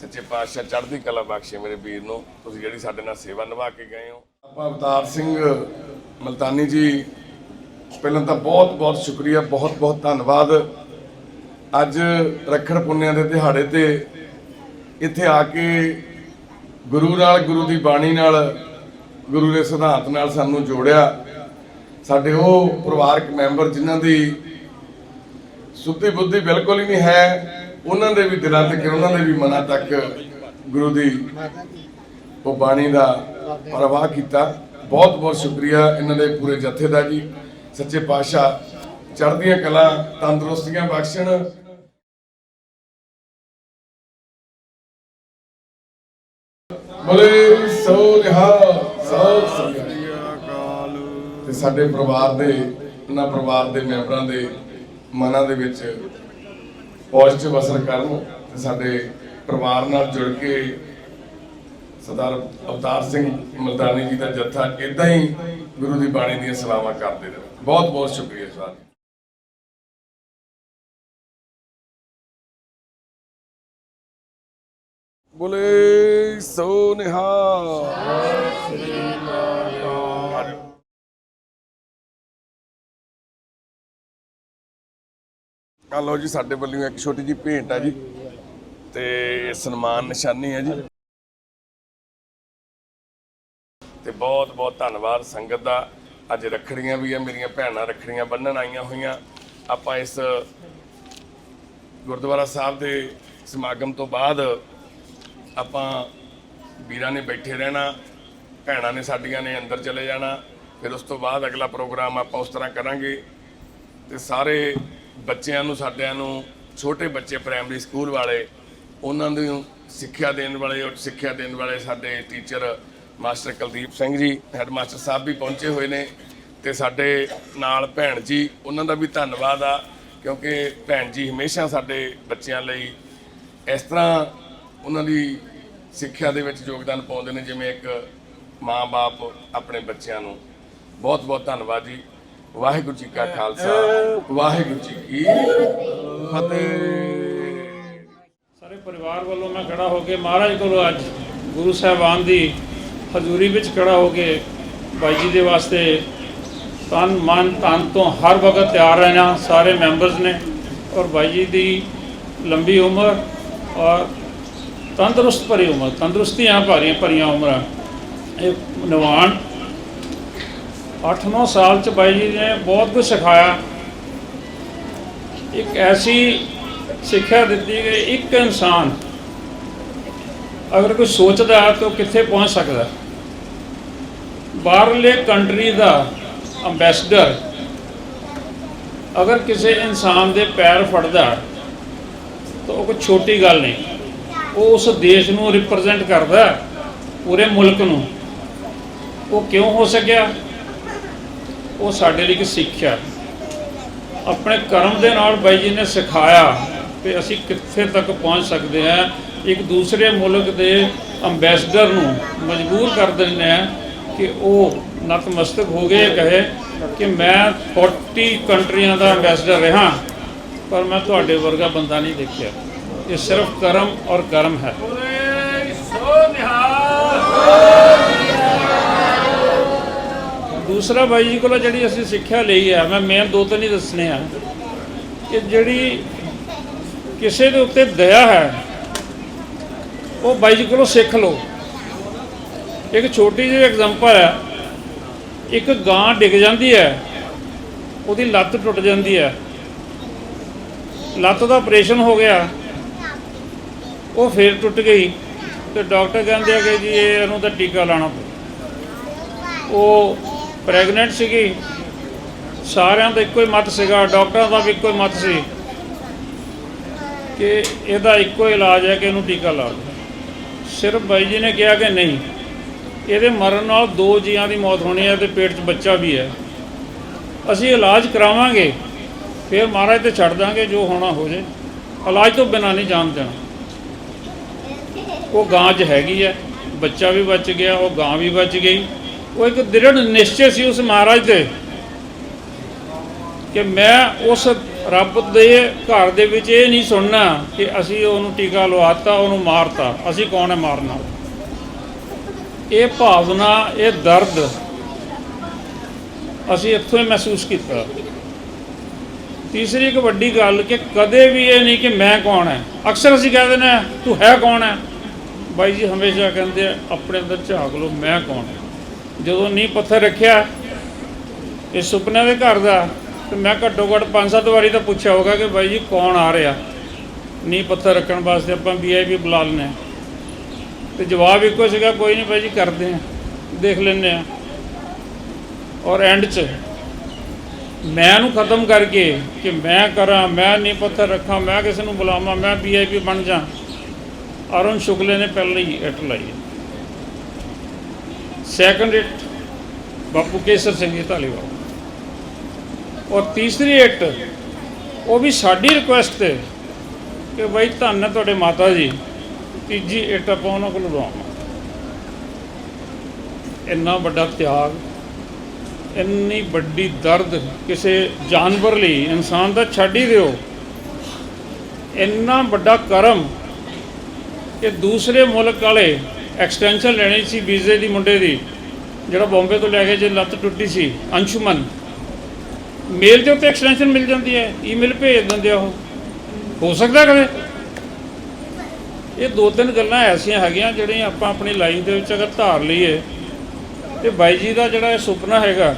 ਸੱਚੇ ਪਾਤਸ਼ਾਹ ਚੜ੍ਹਦੀ ਕਲਾ ਬਖਸ਼ੇ ਮੇਰੇ ਵੀਰ ਨੂੰ। ਤੁਸੀਂ ਜਿਹੜੀ ਸਾਡੇ ਨਾਲ ਸੇਵਾ ਨਿਭਾ ਕੇ ਗਏ ਹੋ। ਆਪਾਂ ਅਵਤਾਰ ਸਿੰਘ ਮਲਤਾਨੀ ਜੀ, ਪਹਿਲਾਂ ਤਾਂ ਬਹੁਤ ਬਹੁਤ ਸ਼ੁਕਰੀਆ ਬਹੁਤ ਬਹੁਤ ਧੰਨਵਾਦ। ਅੱਜ ਰੱਖੜ ਪੁੰਨਿਆਂ ਦੇ ਦਿਹਾੜੇ ਤੇ ਇੱਥੇ ਆ ਕੇ ਗੁਰੂ ਨਾਲ, ਗੁਰੂ ਦੀ ਬਾਣੀ ਨਾਲ, ਗੁਰੂ ਦੇ ਸਿਧਾਂਤ ਨਾਲ ਸਾਨੂੰ ਜੋੜਿਆ। ਸਾਡੇ ਉਹ ਪਰਿਵਾਰਕ ਮੈਂਬਰ ਜਿਨ੍ਹਾਂ ਦੀ ਸੁੱਤੀ ਬੁੱਧੀ ਬਿਲਕੁਲ ਹੀ ਨਹੀਂ ਹੈ, ਉਹਨਾਂ ਦੇ ਵੀ ਦਿਲਾਂ ਤੱਕ ਉਹਨਾਂ ਦੇ ਵੀ ਮਨਾਂ ਤੱਕ ਗੁਰੂ ਦੀ ਉਹ ਬਾਣੀ ਦਾ ਪ੍ਰਵਾਹ ਕੀਤਾ। ਬਹੁਤ ਬਹੁਤ ਸ਼ੁਕਰੀਆ ਇਹਨਾਂ ਦੇ ਪੂਰੇ ਜਥੇ ਦਾ ਜੀ। ਸੱਚੇ ਪਾਤਸ਼ਾਹ ਚੜ੍ਹਦੀਆਂ ਕਲਾ, ਤੰਦਰੁਸਤੀਆਂ ਬਖਸ਼ਣ ਬੋਲੇ ਸੋ ਨਿਹਾਲ ਸਤਿ ਸ੍ਰੀ ਤੇ ਸਾਡੇ ਪਰਿਵਾਰ ਦੇ, ਉਹਨਾਂ ਪਰਿਵਾਰ ਦੇ ਮੈਂਬਰਾਂ ਦੇ ਮਨਾਂ ਦੇ ਵਿੱਚ ਪੋਜ਼ਿਟਿਵ ਅਸਰ ਕਰਨ ਤੇ ਸਾਡੇ ਪਰਿਵਾਰ ਨਾਲ ਜੁੜ ਕੇ ਸਰਦਾਰ ਅਵਤਾਰ ਸਿੰਘ ਮਲਦਾਨੀ ਜੀ ਦਾ ਜੱਥਾ ਇਦਾਂ ਹੀ ਗੁਰੂ ਦੀ ਬਾਣੀ ਦੀਆਂ ਸਲਾਵਾਂ ਕਰਦੇ ਰਹੇ। ਬਹੁਤ ਬਹੁਤ ਸ਼ੁਕਰੀਆ ਸਰ। ਬੋਲੇ, ਸੋ ਨਿਹਾਲ। ਆ ਲਓ ਜੀ, ਸਾਡੇ ਵੱਲੋਂ ਇੱਕ ਛੋਟੀ ਜੀ ਭੇਂਟ ਆ ਜੀ, ਤੇ ਸਨਮਾਨ ਨਿਸ਼ਾਨੀ ਹੈ ਜੀ। ਤੇ ਬਹੁਤ ਬਹੁਤ ਧੰਨਵਾਦ, ਸੰਗਤ ਦਾ। ਅੱਜ ਰੱਖੜੀਆਂ ਵੀ ਆ, ਮੇਰੀਆਂ ਭੈਣਾਂ ਰੱਖੜੀਆਂ ਬੰਨਣ ਆਈਆਂ ਹੋਈਆਂ। ਆਪਾਂ ਇਸ ਗੁਰਦੁਆਰਾ ਸਾਹਿਬ ਦੇ ਸਮਾਗਮ ਤੋਂ ਬਾਅਦ ਆਪਾਂ ਵੀਰਾਂ ਨੇ ਬੈਠੇ ਰਹਿਣਾ, ਭੈਣਾਂ ਨੇ ਸਾਡੀਆਂ ਨੇ ਅੰਦਰ ਚਲੇ ਜਾਣਾ, ਫਿਰ ਉਸ ਤੋਂ ਬਾਅਦ ਅਗਲਾ ਪ੍ਰੋਗਰਾਮ ਆਪਾਂ ਉਸ ਤਰ੍ਹਾਂ ਕਰਾਂਗੇ। ਤੇ ਸਾਰੇ ਬੱਚਿਆਂ ਨੂੰ, ਸਾਡਿਆਂ ਨੂੰ, ਛੋਟੇ ਬੱਚੇ ਪ੍ਰਾਇਮਰੀ ਸਕੂਲ ਵਾਲੇ, ਉਹਨਾਂ ਨੂੰ ਸਿੱਖਿਆ ਦੇਣ ਵਾਲੇ, ਉੱਚ ਸਿੱਖਿਆ ਦੇਣ ਵਾਲੇ ਸਾਡੇ teacher master Kuldeep Singh ji head master ਸਾਹਿਬ ਵੀ ਪਹੁੰਚੇ ਹੋਏ ਨੇ ਤੇ ਸਾਡੇ ਨਾਲ ਭੈਣ ਜੀ, ਉਹਨਾਂ ਦਾ ਵੀ ਧੰਨਵਾਦ ਆ, ਕਿਉਂਕਿ ਭੈਣ ਜੀ ਹਮੇਸ਼ਾ ਸਾਡੇ ਬੱਚਿਆਂ ਲਈ ਇਸ ਤਰ੍ਹਾਂ ਉਹਨਾਂ ਦੀ ਸਿੱਖਿਆ ਦੇ ਵਿੱਚ ਯੋਗਦਾਨ ਪਾਉਂਦੇ ਨੇ, ਜਿਵੇਂ ਇੱਕ ਮਾਂ-ਬਾਪ ਆਪਣੇ ਬੱਚਿਆਂ ਨੂੰ ਬਹੁਤ-ਬਹੁਤ ਧੰਨਵਾਦ ਜੀ। ਵਾਹਿਗੁਰੂ ਜੀ ਕਾ ਖਾਲਸਾ, ਵਾਹਿਗੁਰੂ ਜੀ ਕੀ ਫਤਿਹ। ਸਾਰੇ ਪਰਿਵਾਰ ਵੱਲੋਂ ਮੈਂ ਖੜਾ ਹੋ ਕੇ ਮਹਾਰਾਜ ਕੋਲੋਂ ਅੱਜ ਗੁਰੂ ਸਾਹਿਬਾਨ ਦੀ ਹਜ਼ੂਰੀ ਵਿੱਚ ਖੜਾ ਹੋ ਕੇ ਬਾਈ ਜੀ ਦੇ ਵਾਸਤੇ ਤਨ, ਮਨ ਤਨ ਤੋਂ ਹਰ ਵਕਤ ਤਿਆਰ ਰਹਿਣਾ, ਸਾਰੇ ਮੈਂਬਰਸ ਨੇ ਔਰ ਬਾਈ ਜੀ ਦੀ ਲੰਬੀ ਉਮਰ ਔਰ ਤੰਦਰੁਸਤ ਭਰੀ ਉਮਰ, ਤੰਦਰੁਸਤੀਆਂ ਭਰੀਆਂ ਭਰੀਆਂ ਉਮਰਾਂ। ਇਹ ਨਿਵਾਣ 8-9 ਸਾਲ ਚ ਬਾਈ ਜੀ ਨੇ ਬਹੁਤ ਕੁਝ ਸਿਖਾਇਆ। ਇੱਕ ਐਸੀ ਸਿੱਖਿਆ ਦਿੱਤੀ ਕਿ ਇੱਕ ਇਨਸਾਨ ਅਗਰ ਕੋਈ ਸੋਚਦਾ ਤਾਂ ਉਹ ਕਿੱਥੇ ਪਹੁੰਚ ਸਕਦਾ। ਬਾਹਰਲੇ ਕੰਟਰੀ ਦਾ ਅੰਬੈਸਡਰ ਅਗਰ ਕਿਸੇ ਇਨਸਾਨ ਦੇ ਪੈਰ ਫੜਦਾ ਤਾਂ ਉਹ ਕੋਈ ਛੋਟੀ ਗੱਲ ਨਹੀਂ। ਉਹ ਉਸ ਦੇਸ਼ ਨੂੰ ਰਿਪਰੈਜ਼ੈਂਟ ਕਰਦਾ ਪੂਰੇ ਮੁਲਕ ਨੂੰ। ਉਹ ਕਿਉਂ ਹੋ ਸਕਿਆ? ਉਹ ਸਾਡੇ ਲਈ ਇੱਕ ਸਿੱਖਿਆ ਆਪਣੇ ਕਰਮ ਦੇ ਨਾਲ ਬਾਈ ਜੀ ਨੇ ਸਿਖਾਇਆ ਕਿ ਅਸੀਂ ਕਿੱਥੇ ਤੱਕ ਪਹੁੰਚ ਸਕਦੇ ਹਾਂ। ਇੱਕ ਦੂਸਰੇ ਮੁਲਕ ਦੇ ਅੰਬੈਸਡਰ ਨੂੰ ਮਜਬੂਰ ਕਰ ਦਿੰਦੇ ਆ ਕਿ ਉਹ ਨਤਮਸਤਕ ਹੋ ਗਏ, ਕਹੇ ਕਿ ਮੈਂ 40 ਕੰਟਰੀਆਂ ਦਾ ਅੰਬੈਸਡਰ ਰਿਹਾ, ਪਰ ਮੈਂ ਤੁਹਾਡੇ ਵਰਗਾ ਬੰਦਾ ਨਹੀਂ ਦੇਖਿਆ। ਇਹ ਸਿਰਫ ਕਰਮ ਔਰ ਕਰਮ ਹੈ। ਦੂਸਰਾ ਬਾਈ ਜੀ ਕੋਲੋਂ ਜਿਹੜੀ ਅਸੀਂ ਸਿੱਖਿਆ ਲਈ ਹੈ, ਮੈਂ ਮੇਨ ਦੋ ਤਿੰਨ ਹੀ ਦੱਸਣੇ ਆ ਕਿ ਜਿਹੜੀ ਕਿਸੇ ਦੇ ਉੱਤੇ ਦਇਆ ਹੈ, ਉਹ ਬਾਈ ਜੀ ਕੋਲੋਂ ਸਿੱਖ ਲਓ। ਇੱਕ ਛੋਟੀ ਜਿਹੀ ਐਗਜ਼ਾਮਪਲ ਹੈ, ਇੱਕ ਗਾਂ ਡਿੱਗ ਜਾਂਦੀ ਹੈ, ਉਹਦੀ ਲੱਤ ਟੁੱਟ ਜਾਂਦੀ ਹੈ। ਲੱਤ ਦਾ ਆਪਰੇਸ਼ਨ ਹੋ ਗਿਆ। ਉਹ ਫੇਰ ਟੁੱਟ ਗਈ ਤੇ ਡਾਕਟਰ ਕਹਿੰਦੇ ਆ ਕਿ ਜੀ ਇਹਨੂੰ ਤਾਂ ਟੀਕਾ ਲਾਣਾ ਪਊ। ਉਹ ਪ੍ਰੈਗਨੈਂਟ ਸੀਗੀ। ਸਾਰਿਆਂ ਦਾ ਇੱਕੋ ਹੀ ਮਤ ਸੀਗਾ, ਡਾਕਟਰਾਂ ਦਾ ਵੀ ਇੱਕੋ ਹੀ ਮਤ ਸੀ ਕਿ ਇਹਦਾ ਇੱਕੋ ਇਲਾਜ ਹੈ ਕਿ ਇਹਨੂੰ ਟੀਕਾ ਲਾ ਦਿਓ ਸਿਰਫ ਬਾਈ ਜੀ ਨੇ ਕਿਹਾ ਕਿ ਨਹੀਂ, ਇਹਦੇ ਮਰਨ ਨਾਲ ਦੋ ਜੀਆਂ ਦੀ ਮੌਤ ਹੋਣੀ ਹੈ ਤੇ ਪੇਟ 'ਚ ਬੱਚਾ ਵੀ ਹੈ। ਅਸੀਂ ਇਲਾਜ ਕਰਾਵਾਂਗੇ, ਫਿਰ ਮਹਾਰਾਜ ਤੇ ਛੱਡ ਦਾਂਗੇ ਜੋ ਹੋਣਾ ਹੋ ਜੇ। ਇਲਾਜ ਤੋਂ ਬਿਨਾਂ ਨਹੀਂ ਜਾਣ ਦੇਣਾ। ਉਹ ਗਾਂ 'ਚ ਹੈਗੀ ਹੈ, ਬੱਚਾ ਵੀ ਬਚ ਗਿਆ, ਉਹ ਗਾਂ ਵੀ ਬਚ ਗਈ। ਉਹ ਇੱਕ ਦ੍ਰਿੜ ਨਿਸ਼ਚੈ ਸੀ ਉਸ ਮਹਾਰਾਜ ਦੇ ਕਿ ਮੈਂ ਉਸ ਰੱਬ ਦੇ ਘਰ ਦੇ ਵਿੱਚ ਇਹ ਨਹੀਂ ਸੁਣਨਾ ਕਿ ਅਸੀਂ ਉਹਨੂੰ ਟੀਕਾ ਲਵਾਤਾ, ਉਹਨੂੰ ਮਾਰਤਾ। ਅਸੀਂ ਕੌਣ ਹੈ ਮਾਰਨਾ ਇਹ ਭਾਵਨਾ, ਇਹ ਦਰਦ ਅਸੀਂ ਇੱਥੋਂ ਹੀ ਮਹਿਸੂਸ ਕੀਤਾ। ਤੀਸਰੀ ਇੱਕ ਵੱਡੀ ਗੱਲ ਕਿ ਕਦੇ ਵੀ ਇਹ ਨਹੀਂ ਕਿ ਮੈਂ ਕੌਣ ਹੈ। ਅਕਸਰ ਅਸੀਂ ਕਹਿ ਦਿੰਦੇ ਹਾਂ, ਤੂੰ ਹੈ ਕੌਣ ਹੈ? ਬਾਈ ਜੀ ਹਮੇਸ਼ਾ ਕਹਿੰਦੇ ਆ, ਆਪਣੇ ਅੰਦਰ ਝਾਕ ਲਓ, ਮੈਂ ਕੌਣ ਜਦੋਂ ਨੀਂਹ ਪੱਥਰ ਰੱਖਿਆ, ਇਹ ਸੁਪਨੇ ਦੇ ਘਰ ਦਾ, ਤੇ ਮੈਂ ਘੱਟੋ ਘੱਟ ਪੰਜ ਸੱਤ ਵਾਰੀ ਤਾਂ ਪੁੱਛਿਆ ਹੋਗਾ ਕਿ ਬਾਈ ਜੀ ਕੌਣ ਆ ਰਿਹਾ? ਨੀਂਹ ਪੱਥਰ ਰੱਖਣ ਵਾਸਤੇ ਆਪਾਂ ਵੀਆਈਪੀ ਬੁਲਾ ਲੈਂਦੇ ਹਾਂ। ਤੇ ਜਵਾਬ ਇੱਕੋ ਸੀਗਾ, ਕੋਈ ਨਹੀਂ ਬਾਈ ਜੀ ਕਰਦੇ ਆ ਦੇਖ ਲੈਂਦੇ ਆ ਔਰ ਐਂਡ 'ਚ, ਮੈਂ ਨੂੰ ਖਤਮ ਕਰਕੇ ਕਿ ਮੈਂ ਕਰਾਂ, ਮੈਂ ਨਹੀਂ ਪੱਥਰ ਰੱਖਾਂ, ਮੈਂ ਕਿਸੇ ਨੂੰ ਬੁਲਾਵਾਂ, ਮੈਂ ਵੀਆਈਪੀ ਬਣ ਜਾ। ਅਰੁਣ ਸ਼ੁਕਲੇ ਨੇ ਪਹਿਲਾਂ ਹੀ ਇੱਟ ਲਾਈ ਹੈ। ਸੈਕੰਡ ਇੱਟ ਬਾਪੂ ਕੇਸਰ ਸਿੰਘ ਜੀ ਧਾਲੀਵਾਲ। ਔਰ ਤੀਸਰੀ ਇੱਟ ਉਹ ਵੀ ਸਾਡੀ ਰਿਕੁਐਸਟ ਤੇ ਕਿ ਬਈ ਧੰਨ ਹੈ ਤੁਹਾਡੇ ਮਾਤਾ ਜੀ, ਤੀਜੀ ਇੱਟ ਆਪਾਂ ਉਹਨਾਂ ਕੋਲ ਲਵਾਵਾਂ ਇੰਨਾ ਵੱਡਾ ਤਿਆਗ, ਇੰਨੀ ਵੱਡੀ ਦਰਦ ਕਿਸੇ ਜਾਨਵਰ ਲਈ, ਇਨਸਾਨ ਦਾ ਛੱਡ ਹੀ ਦਿਓ। ਇੰਨਾ ਵੱਡਾ ਕਰਮ ਕਿ ਦੂਸਰੇ ਮੁਲਕ ਵਾਲੇ ਐਕਸਟੈਂਸ਼ਨ ਲੈਣੀ ਸੀ ਵੀਜ਼ੇ ਦੀ ਮੁੰਡੇ ਦੀ, ਜਿਹੜਾ ਬੰਬੇ ਤੋਂ ਲੈ ਕੇ ਜੇ ਲੱਤ ਟੁੱਟੀ ਸੀ, ਅੰਸ਼ੁਮਨ। ਮੇਲ ਦੇ ਉੱਤੇ ਐਕਸਟੈਂਸ਼ਨ ਮਿਲ ਜਾਂਦੀ ਹੈ ਈਮੇਲ ਭੇਜ ਦਿੰਦੇ ਆ ਉਹ। ਹੋ ਸਕਦਾ ਕਦੇ? ਇਹ ਦੋ ਤਿੰਨ ਗੱਲਾਂ ਐਸੀਆਂ ਹੈਗੀਆਂ ਜਿਹੜੀਆਂ ਆਪਾਂ ਆਪਣੀ ਲਾਈਫ ਦੇ ਵਿੱਚ ਅਗਰ ਧਾਰ ਲਈਏ, ਤੇ ਬਾਈ ਜੀ ਦਾ ਜਿਹੜਾ ਇਹ ਸੁਪਨਾ ਹੈਗਾ,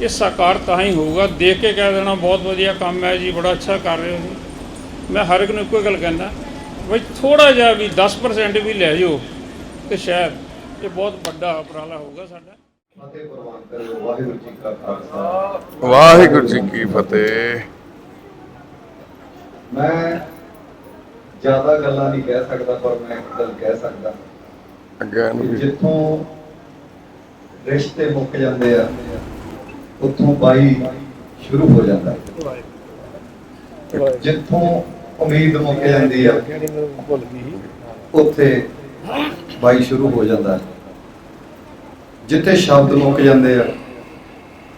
ਇਹ ਸਾਕਾਰ ਤਾਂ ਹੀ ਹੋਊਗਾ। ਦੇਖ ਕੇ ਕਹਿ ਦੇਣਾ, ਬਹੁਤ ਵਧੀਆ ਕੰਮ ਹੈ ਜੀ, ਬੜਾ ਅੱਛਾ ਕਰ ਰਹੇ ਹੋ। ਜੀ ਮੈਂ ਹਰ ਇੱਕ ਨੂੰ ਇੱਕੋ ਹੀ ਗੱਲ ਕਹਿੰਦਾ। ਬਈ ਥੋੜਾ ਜਿਹਾ ਵੀ 10% ਵੀ ਲੈ ਜਾਓ ਤੇ ਸ਼ਾਇਦ ਇਹ ਬਹੁਤ ਵੱਡਾ ਉਪਰਾਲਾ ਹੋਊਗਾ ਸਾਡਾ। ਫਤਿਹ ਪ੍ਰਵਾਨ ਕਰਿਓ ਵਾਹਿਗੁਰੂ ਜੀ ਕਾ ਖਾਲਸਾ। ਵਾਹਿਗੁਰੂ ਜੀ ਕੀ ਫਤਿਹ। ਮੈਂ ਜ਼ਿਆਦਾ ਗੱਲਾਂ ਨਹੀਂ ਕਹਿ ਸਕਦਾ ਪਰ ਮੈਂ ਇੱਕ ਗੱਲ ਕਹਿ ਸਕਦਾ। ਅੱਗੇ ਕਿ ਨੂੰ ਜਿੱਥੋਂ ਰਿਸ਼ਤੇ ਮੁੱਕ ਜਾਂਦੇ ਆ ਉੱਥੋਂ ਬਾਈ ਸ਼ੁਰੂ ਹੋ ਜਾਂਦਾ। ਹੈ ਜਿੱਥੋਂ ਉਮੀਦ ਮੁੱਕ ਜਾਂਦੀ ਆ। ਉੱਥੇ ਬਾਈ ਸ਼ੁਰੂ ਹੋ ਜਾਂਦਾ। ਹੈ ਜਿੱਥੇ ਸ਼ਬਦ ਮੁੱਕ ਜਾਂਦੇ ਆ,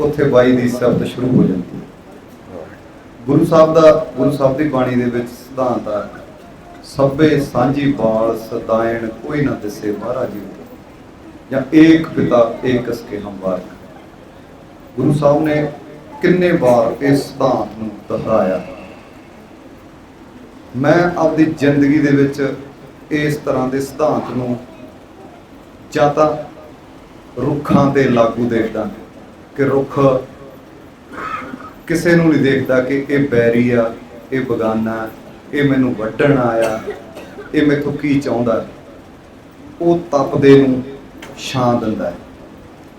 ਉੱਥੇ ਬਾਈ ਦੀ ਸ਼ਬਦ ਸ਼ੁਰੂ ਹੋ ਜਾਂਦੀ ਹੈ ਗੁਰੂ ਸਾਹਿਬ ਦਾ, ਗੁਰੂ ਸਾਹਿਬ ਦੀ ਬਾਣੀ ਦੇ ਵਿੱਚ ਸਿਧਾਂਤ ਆ, ਸਭੇ ਸਾਂਝੀ ਬਾਲ ਸਦਾਇਣ ਕੋਈ ਨਾ ਦਿਸੇ ਮਹਾਰਾਜ ਜੀ। ਜਾਂ ਏਕ ਪਿਤਾ ਏਕਸ ਕੇ ਹਮ ਗੁਰੂ ਸਾਹਿਬ ਨੇ ਕਿੰਨੇ ਵਾਰ ਇਸ ਸਿਧਾਂਤ ਨੂੰ ਦੁਹਰਾਇਆ? ਮੈਂ ਆਪਣੀ ਜ਼ਿੰਦਗੀ ਦੇ ਵਿੱਚ ਇਸ ਤਰ੍ਹਾਂ ਦੇ ਸਿਧਾਂਤ ਨੂੰ ਜਾਂ ਤਾਂ ਰੁੱਖਾਂ ਤੇ ਲਾਗੂ ਦੇਖਦਾ ਕਿ ਰੁੱਖ ਕਿਸੇ ਨੂੰ ਨਹੀਂ ਦੇਖਦਾ ਕਿ ਇਹ ਬੈਰੀ ਆ, ਇਹ ਬਗਾਨਾ, ਇਹ ਮੈਨੂੰ ਵੱਢਣ ਆਇਆ, ਇਹ ਮੈਥੋਂ ਕੀ ਚਾਹੁੰਦਾ। ਉਹ ਤਪਦੇ ਨੂੰ ਛਾਂ ਦਿੰਦਾ ਹੈ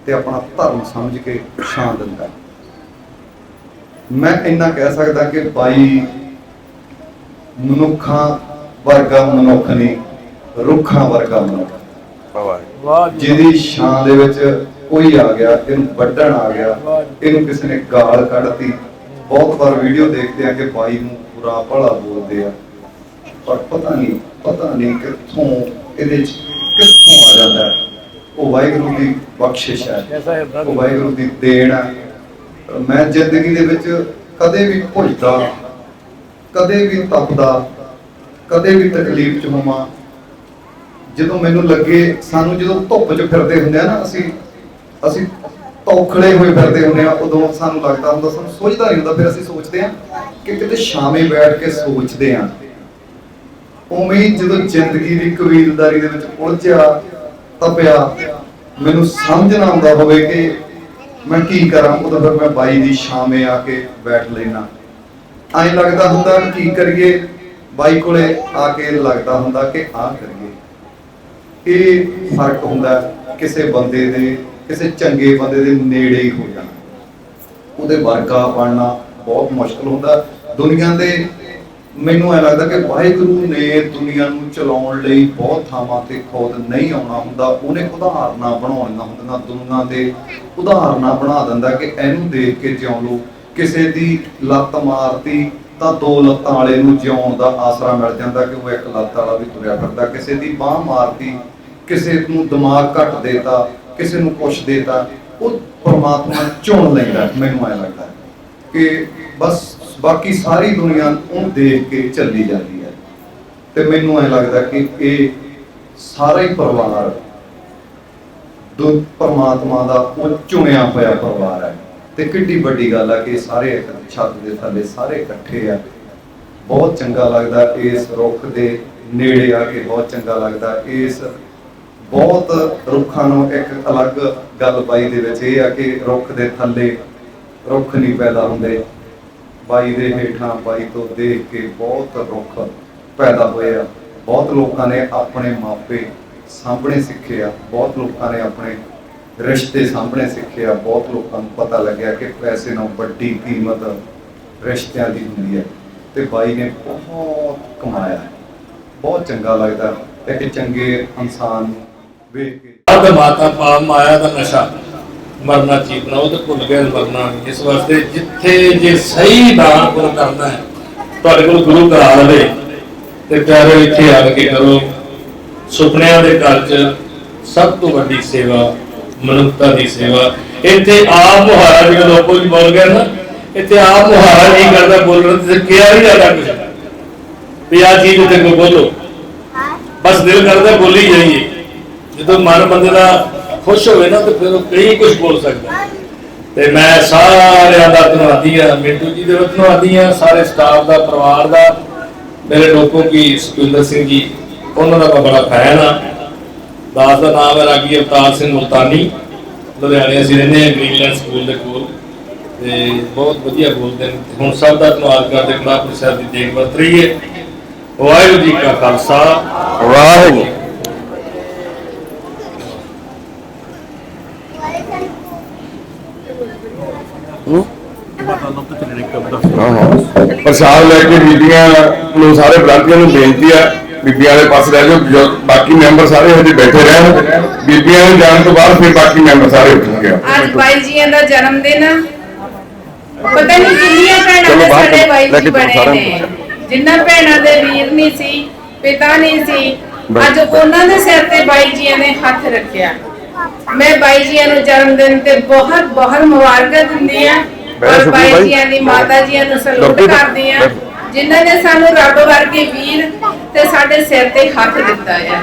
ਤੇ ਆਪਣਾ ਧਰਮ ਸਮਝ ਕੇ ਛਾਂ ਦਿੰਦਾ ਮੈਂ ਇੰਨਾ ਕਹਿ ਸਕਦਾ ਕਿ ਬਾਈ ਮਨੁੱਖਾਂ ਵਰਗਾ ਮਨੁੱਖ ਨਹੀਂ ਰੁੱਖਾਂ ਵਰਗਾ ਮਨੁੱਖ। ਜਿਹਦੀ ਛਾਂ ਦੇ ਵਿੱਚ ਕੋਈ ਆ ਗਿਆ ਇਹਨੂੰ ਵੱਢਣ ਆ ਗਿਆ ਇਹਨੂੰ ਕਿਸੇ ਨੇ ਗਾਲ ਕੱਢਤੀ। ਬਹੁਤ ਵਾਰ ਵੀਡੀਓ ਦੇਖਦੇ ਆ ਕਿ ਬਾਈ ਨੂੰ ਬੁਰਾ ਭਲਾ ਬੋਲਦੇ ਆ। ਪਰ ਪਤਾ ਨਹੀਂ ਪਤਾ ਨਹੀਂ ਕਿੱਥੋਂ ਇਹਦੇ ਚ ਕਿੱਥੋਂ ਆ ਜਾਂਦਾ। ਉਹ ਵਾਹਿਗੁਰੂ ਦੀ ਬਖਸ਼ਿਸ਼ ਹੈ। ਉਹ ਵਾਹਿਗੁਰੂ ਦੀ ਦੇਣ ਹੈ। ਮੈਂ ਜ਼ਿੰਦਗੀ ਦੇ ਵਿੱਚ ਕਦੇ ਵੀ ਭੁੱਜਦਾ ਕਦੇ ਵੀ ਤਪਦਾ, ਕਦੇ ਵੀ ਤਕਲੀਫ ਚ ਹੋਵਾਂ ਜਦੋਂ ਮੈਨੂੰ ਲੱਗੇ, ਸਾਨੂੰ ਜਦੋਂ ਧੁੱਪ 'ਚ ਫਿਰਦੇ ਹੁੰਦੇ ਆ ਨਾ, ਅਸੀਂ ਅਸੀਂ ਤੌਖੜੇ ਹੋਏ ਫਿਰਦੇ ਹੁੰਦੇ ਆ, ਉਦੋਂ ਸਾਨੂੰ ਲੱਗਦਾ ਹੁੰਦਾ, ਸਾਨੂੰ ਸੋਚਦਾ ਨਹੀਂ ਹੁੰਦਾ, ਫਿਰ ਅਸੀਂ ਸੋਚਦੇ ਆ ਕਿ ਕਿਤੇ ਸ਼ਾਮੇ ਬੈਠ ਕੇ ਸੋਚਦੇ ਆ। ਉਵੇਂ ਜਦੋਂ ਜ਼ਿੰਦਗੀ ਦੀ ਕਬੀਲਦਾਰੀ ਦੇ ਵਿੱਚ ਉਲਝਿਆ ਤਪਿਆ, ਮੈਨੂੰ ਸਮਝ ਨਾ ਆਉਂਦਾ ਹੋਵੇ ਕਿ ਮੈਂ ਕੀ ਕਰਾਂ, ਉਦੋਂ ਫਿਰ ਮੈਂ ਬਾਈ ਦੀ ਸ਼ਾਮੇ ਆ ਕੇ ਬੈਠ ਲੈਣਾ ਐਂ ਲੱਗਦਾ ਹੁੰਦਾ ਕੀ ਕਰੀਏ? ਬਾਈ ਕੋਲੇ ਆ ਕੇ ਲੱਗਦਾ ਹੁੰਦਾ ਕਿ ਆਹ ਕਰੀਏ। ਇਹ ਫ਼ਰਕ ਹੁੰਦਾ ਕਿਸੇ ਬੰਦੇ ਦੇ, ਕਿਸੇ ਚੰਗੇ ਬੰਦੇ ਦੇ ਨੇੜੇ ਹੀ ਹੋ ਜਾਣਾ। ਉਹਦੇ ਵਰਗਾ ਬਣਨਾ ਬਹੁਤ ਮੁਸ਼ਕਲ ਹੁੰਦਾ। ਦੁਨੀਆ ਦੇ ਮੈਨੂੰ ਐ ਲੱਗਦਾ ਕਿ ਵਾਹਿਗੁਰੂ ਨੇ ਦੁਨੀਆ ਨੂੰ ਚਲਾਉਣ ਲਈ ਬਹੁਤ ਥਾਵਾਂ ਤੇ ਖੁਦ ਨਹੀਂ ਆਉਣਾ ਹੁੰਦਾ। ਉਹਨੇ ਉਦਾਹਰਨਾਂ ਬਣਾਉਣੀਆਂ ਹੁੰਦੀਆਂ। ਦੁਨੀਆ ਦੇ ਉਦਾਹਰਨਾਂ ਬਣਾ ਦਿੰਦਾ ਕਿ ਇਹਨੂੰ ਦੇਖ ਕੇ ਜਿਉਂ ਲੋ ਕਿਸੇ ਦੀ ਲੱਤ ਮਾਰਤੀ ਤਾਂ ਦੋ ਲੱਤਾਂ ਵਾਲੇ ਨੂੰ ਜਿਉਣ ਦਾ ਆਸਰਾ ਮਿਲ ਜਾਂਦਾ ਕਿ ਉਹ ਇੱਕ ਲੱਤ ਵਾਲਾ ਵੀ ਤੁਰਿਆ ਫਿਰਦਾ। ਕਿਸੇ ਦੀ ਬਾਹ ਮਾਰਤੀ, ਕਿਸੇ ਨੂੰ ਦਿਮਾਗ ਘੱਟ ਦੇਤਾ, ਕਿਸੇ ਨੂੰ ਕੁਛ ਦੇਤਾ, ਉਹ ਪਰਮਾਤਮਾ ਚੁਣ ਲੈਂਦਾ। ਮੈਨੂੰ ਐ ਲੱਗਦਾ ਕਿ ਬਸ ਬਾਕੀ ਸਾਰੀ ਦੁਨੀਆ ਉਹਨੂੰ ਦੇਖ ਕੇ ਚੱਲੀ ਜਾਂਦੀ ਹੈ। ਤੇ ਮੈਨੂੰ ਐ ਲੱਗਦਾ ਕਿ ਇਹ ਸਾਰਾ ਹੀ ਪਰਿਵਾਰ ਦੁੱਧ ਪਰਮਾਤਮਾ ਦਾ ਉਹ ਚੁਣਿਆ ਹੋਇਆ ਪਰਿਵਾਰ ਹੈ। ਤੇ ਕਿੱਡੀ ਵੱਡੀ ਗੱਲ ਆ ਕਿ ਸਾਰੇ ਛੱਤ ਦੇ ਥੱਲੇ ਸਾਰੇ ਇਕੱਠੇ ਆ। ਬਹੁਤ ਚੰਗਾ ਲੱਗਦਾ ਇਸ ਰੁੱਖ ਦੇ ਨੇੜੇ ਆ ਕੇ, ਬਹੁਤ ਚੰਗਾ ਲੱਗਦਾ। ਇਸ ਬਹੁਤ ਰੁੱਖਾਂ ਨੂੰ ਇੱਕ ਅਲੱਗ ਗੱਲ ਬਾਈ ਦੇ ਵਿੱਚ ਇਹ ਆ ਕਿ ਰੁੱਖ ਦੇ ਥੱਲੇ ਰੁੱਖ ਨਹੀਂ ਪੈਦਾ ਹੁੰਦੇ। ਬਾਈ ਦੇ ਹੇਠਾਂ ਬਾਈ ਤੋਂ ਦੇਖ ਕੇ ਬਹੁਤ ਰੁੱਖ ਪੈਦਾ ਹੋਏ ਆ। ਬਹੁਤ ਲੋਕਾਂ ਨੇ ਆਪਣੇ ਮਾਪੇ ਸਾਹਮਣੇ ਸਿੱਖੇ ਆ। ਬਹੁਤ ਲੋਕਾਂ ਨੇ ਆਪਣੇ ਰਿਸ਼ਤੇ ਸਾਹਮਣੇ ਸਿੱਖਿਆ, ਬਹੁਤ ਲੋਕਾਂ ਨੂੰ ਪਤਾ ਲੱਗਿਆ ਕਿ ਪੈਸੇ ਨਾਲ ਵੱਡੀ ਕੀਮਤ ਰਿਸ਼ਤਿਆਂ ਦੀ ਹੁੰਦੀ ਹੈ ਤੇ ਬਾਈ ਨੇ ਬਹੁਤ ਕਮਾਇਆ। ਬਹੁਤ ਚੰਗਾ ਲੱਗਦਾ ਇੱਕ ਚੰਗੇ ਇਨਸਾਨ ਨੂੰ ਵੇਖ ਕੇ। ਅਦ ਮਾਤਾ ਪਾ ਮਾਇਆ ਦਾ ਨਸ਼ਾ। ਮਰਨਾ ਚੀਤਨਾ ਉਹ ਤਾਂ ਭੁੱਲ ਗਿਆ ਮਰਨਾ। ਇਸ ਵਾਸਤੇ ਜਿੱਥੇ ਜੇ ਸਹੀ ਦਾਨ ਪੁੰਨ ਕਰਨਾ ਹੈ, ਤੁਹਾਡੇ ਕੋਲ ਗੁਰੂ ਕਰਾ ਲਵੇ ਤੇ ਪਿਆਰੇ ਇੱਥੇ ਆ ਕੇ ਕਰੋ। ਸੁਪਨਿਆਂ ਦੇ ਘਰ 'ਚ ਸਭ ਤੋਂ ਵੱਡੀ ਸੇਵਾ ਮਨੁੱਖਤਾ ਦੀ ਸੇਵਾ। ਇੱਥੇ ਆਪ ਮੁਹਾਰਾ ਜਿਹੜਾ ਲੋਕੋ ਜੀ ਬੋਲ ਗਿਆ ਨਾ, ਇੱਥੇ ਆਪ ਮੁਹਾਰਾ ਨਹੀਂ ਕਰਦਾ ਬੋਲਣ ਤੇ ਕਿਹਾ ਨਹੀਂ ਜਾਂਦਾ ਕੁਝ ਵੀ ਆ ਚੀਜ਼ ਉੱਤੇ ਕੋਈ ਬੋਲੋ। ਬਸ ਦਿਲ ਕਰਦਾ ਬੋਲੀ ਜਾਈਏ। ਜਦੋਂ ਮਨ ਬੰਦੇ ਦਾ ਖੁਸ਼ ਹੋਵੇ ਨਾ, ਤੇ ਫਿਰ ਉਹ ਕਈ ਕੁਝ ਬੋਲ ਸਕਦਾ। ਤੇ ਮੈਂ ਸਾਰਿਆਂ ਦਾ ਧੰਨਵਾਦੀ ਆ ਮਿੰਟੂ ਜੀ ਦੇ ਧੰਨਵਾਦੀ ਆ ਸਾਰੇ ਸਟਾਫ ਦਾ, ਪਰਿਵਾਰ ਦਾ, ਮੇਰੇ ਲੋਕੋ ਕੀ ਸੁਖਿੰਦਰ ਸਿੰਘ ਜੀ, ਉਹਨਾਂ ਦਾ ਮੈਂ ਬੜਾ ਫੈਨ ਆ। ਦਾਸ ਦਾ ਨਾਮ ਹੈ ਰਾਗੀ ਅਵਤਾਰ ਸਿੰਘ ਮੁਲਤਾਨੀ। ਲੁਧਿਆਣੇ ਅਸੀਂ ਰਹਿੰਦੇ ਹਾਂ ਗ੍ਰੀਨਲੈਂਡ ਸਕੂਲ ਦੇ ਕੋਲ। ਤੇ ਬਹੁਤ ਵਧੀਆ ਬੋਲਦੇ ਨੇ। ਹੁਣ ਸਭ ਦਾ ਧੰਨਵਾਦ ਕਰਦੇ ਕੜਾਪੁਰ ਸਾਹਿਬ ਦੀ ਦੇਖ ਵਰਤ ਰਹੀ ਹੈ। ਵਾਹਿਗੁਰੂ ਜੀ ਕਾ ਖਾਲਸਾ। ਵਾਹਿਗੁਰੂ। ਪ੍ਰਸ਼ਾਦ ਲੈ ਕੇ ਬੀਬੀਆਂ ਨੂੰ ਸਾਰੇ ਬ੍ਰਾਂਚੀਆਂ ਨੂੰ ਬੇਨਤੀ ਆ ਬੀਬੀਆਂ ਦੇ ਪਾਸ ਰਹਿ ਜਾਓ ਬਾਕੀ ਮੈਂਬਰ ਸਾਰੇ ਹਜੇ ਬੈਠੇ ਰਹਿਣ। ਬੀਬੀਆਂ ਨੂੰ ਜਾਣ ਤੋਂ ਬਾਅਦ ਫਿਰ ਬਾਕੀ ਮੈਂਬਰ ਸਾਰੇ ਉੱਠਣਗੇ ਅੱਜ ਬਾਈ ਜੀਆਂ ਦਾ ਜਨਮ ਦਿਨ ਆ। ਪਤਾ ਨਹੀਂ ਕਿੰਨੀਆਂ ਭੈਣਾਂ ਦੇ ਸਾਡੇ ਬਾਈ ਜੀ ਬਣੇ ਨੇ ਜਿੰਨਾ ਭੈਣਾਂ ਦੇ ਵੀਰ ਨਹੀਂ ਸੀ ਪਿਤਾ ਨਹੀਂ ਸੀ ਅੱਜ ਉਹਨਾਂ ਦੇ ਸਿਰ ਤੇ ਬਾਈ ਜੀਆਂ ਨੇ ਹੱਥ ਰੱਖਿਆ। ਮੈਂ ਬਾਈ ਜੀਆਂ ਨੂੰ ਜਨਮ ਦਿਨ ਤੇ ਬਹੁਤ ਬਹੁਤ ਮੁਬਾਰਕਾਂ ਦਿੰਦੀ ਆ। ਔਰ ਬਾਈ ਜੀਆਂ ਦੀ ਮਾਤਾ ਜੀਆਂ ਨੂੰ ਸਲੂਟ ਕਰਦੀ ਆ। ਜਿਨ੍ਹਾਂ ਨੇ ਸਾਨੂੰ ਰੱਬ ਵਰਗੇ ਵੀਰ ਤੇ ਸਾਡੇ ਸਿਰ ਤੇ ਹੱਥ ਦਿੱਤਾ ਆ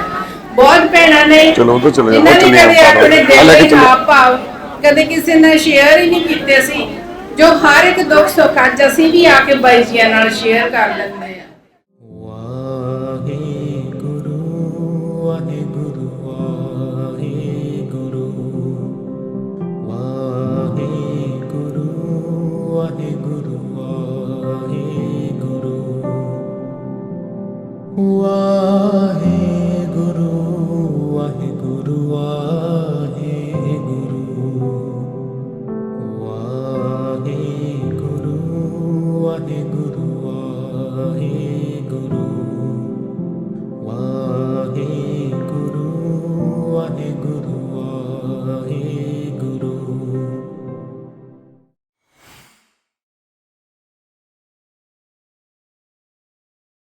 ਬਹੁਤ ਭੈਣਾਂ ਨੇ ਚਲੋ ਉਧਰ ਚਲੇ ਜਾਓ, ਜਿਨ੍ਹਾਂ ਨੇ ਚੱਲੇ ਕਦੇ ਆਪਾਂ। ਆਪਣੇ ਦਿਲ ਦੇ। ਹਾਵ ਭਾਵ ਕਦੇ ਕਿਸੇ ਨਾਲ ਸ਼ੇਅਰ ਹੀ ਨਹੀਂ ਕੀਤੇ ਸੀ ਜੋ ਹਰ ਇੱਕ ਦੁੱਖ ਸੁੱਖ ਅੱਜ ਅਸੀਂ ਵੀ ਆ ਕੇ ਬਾਈ ਜੀਆਂ ਨਾਲ ਸ਼ੇਅਰ ਕਰ ਲੈਂਦੇ Whoa.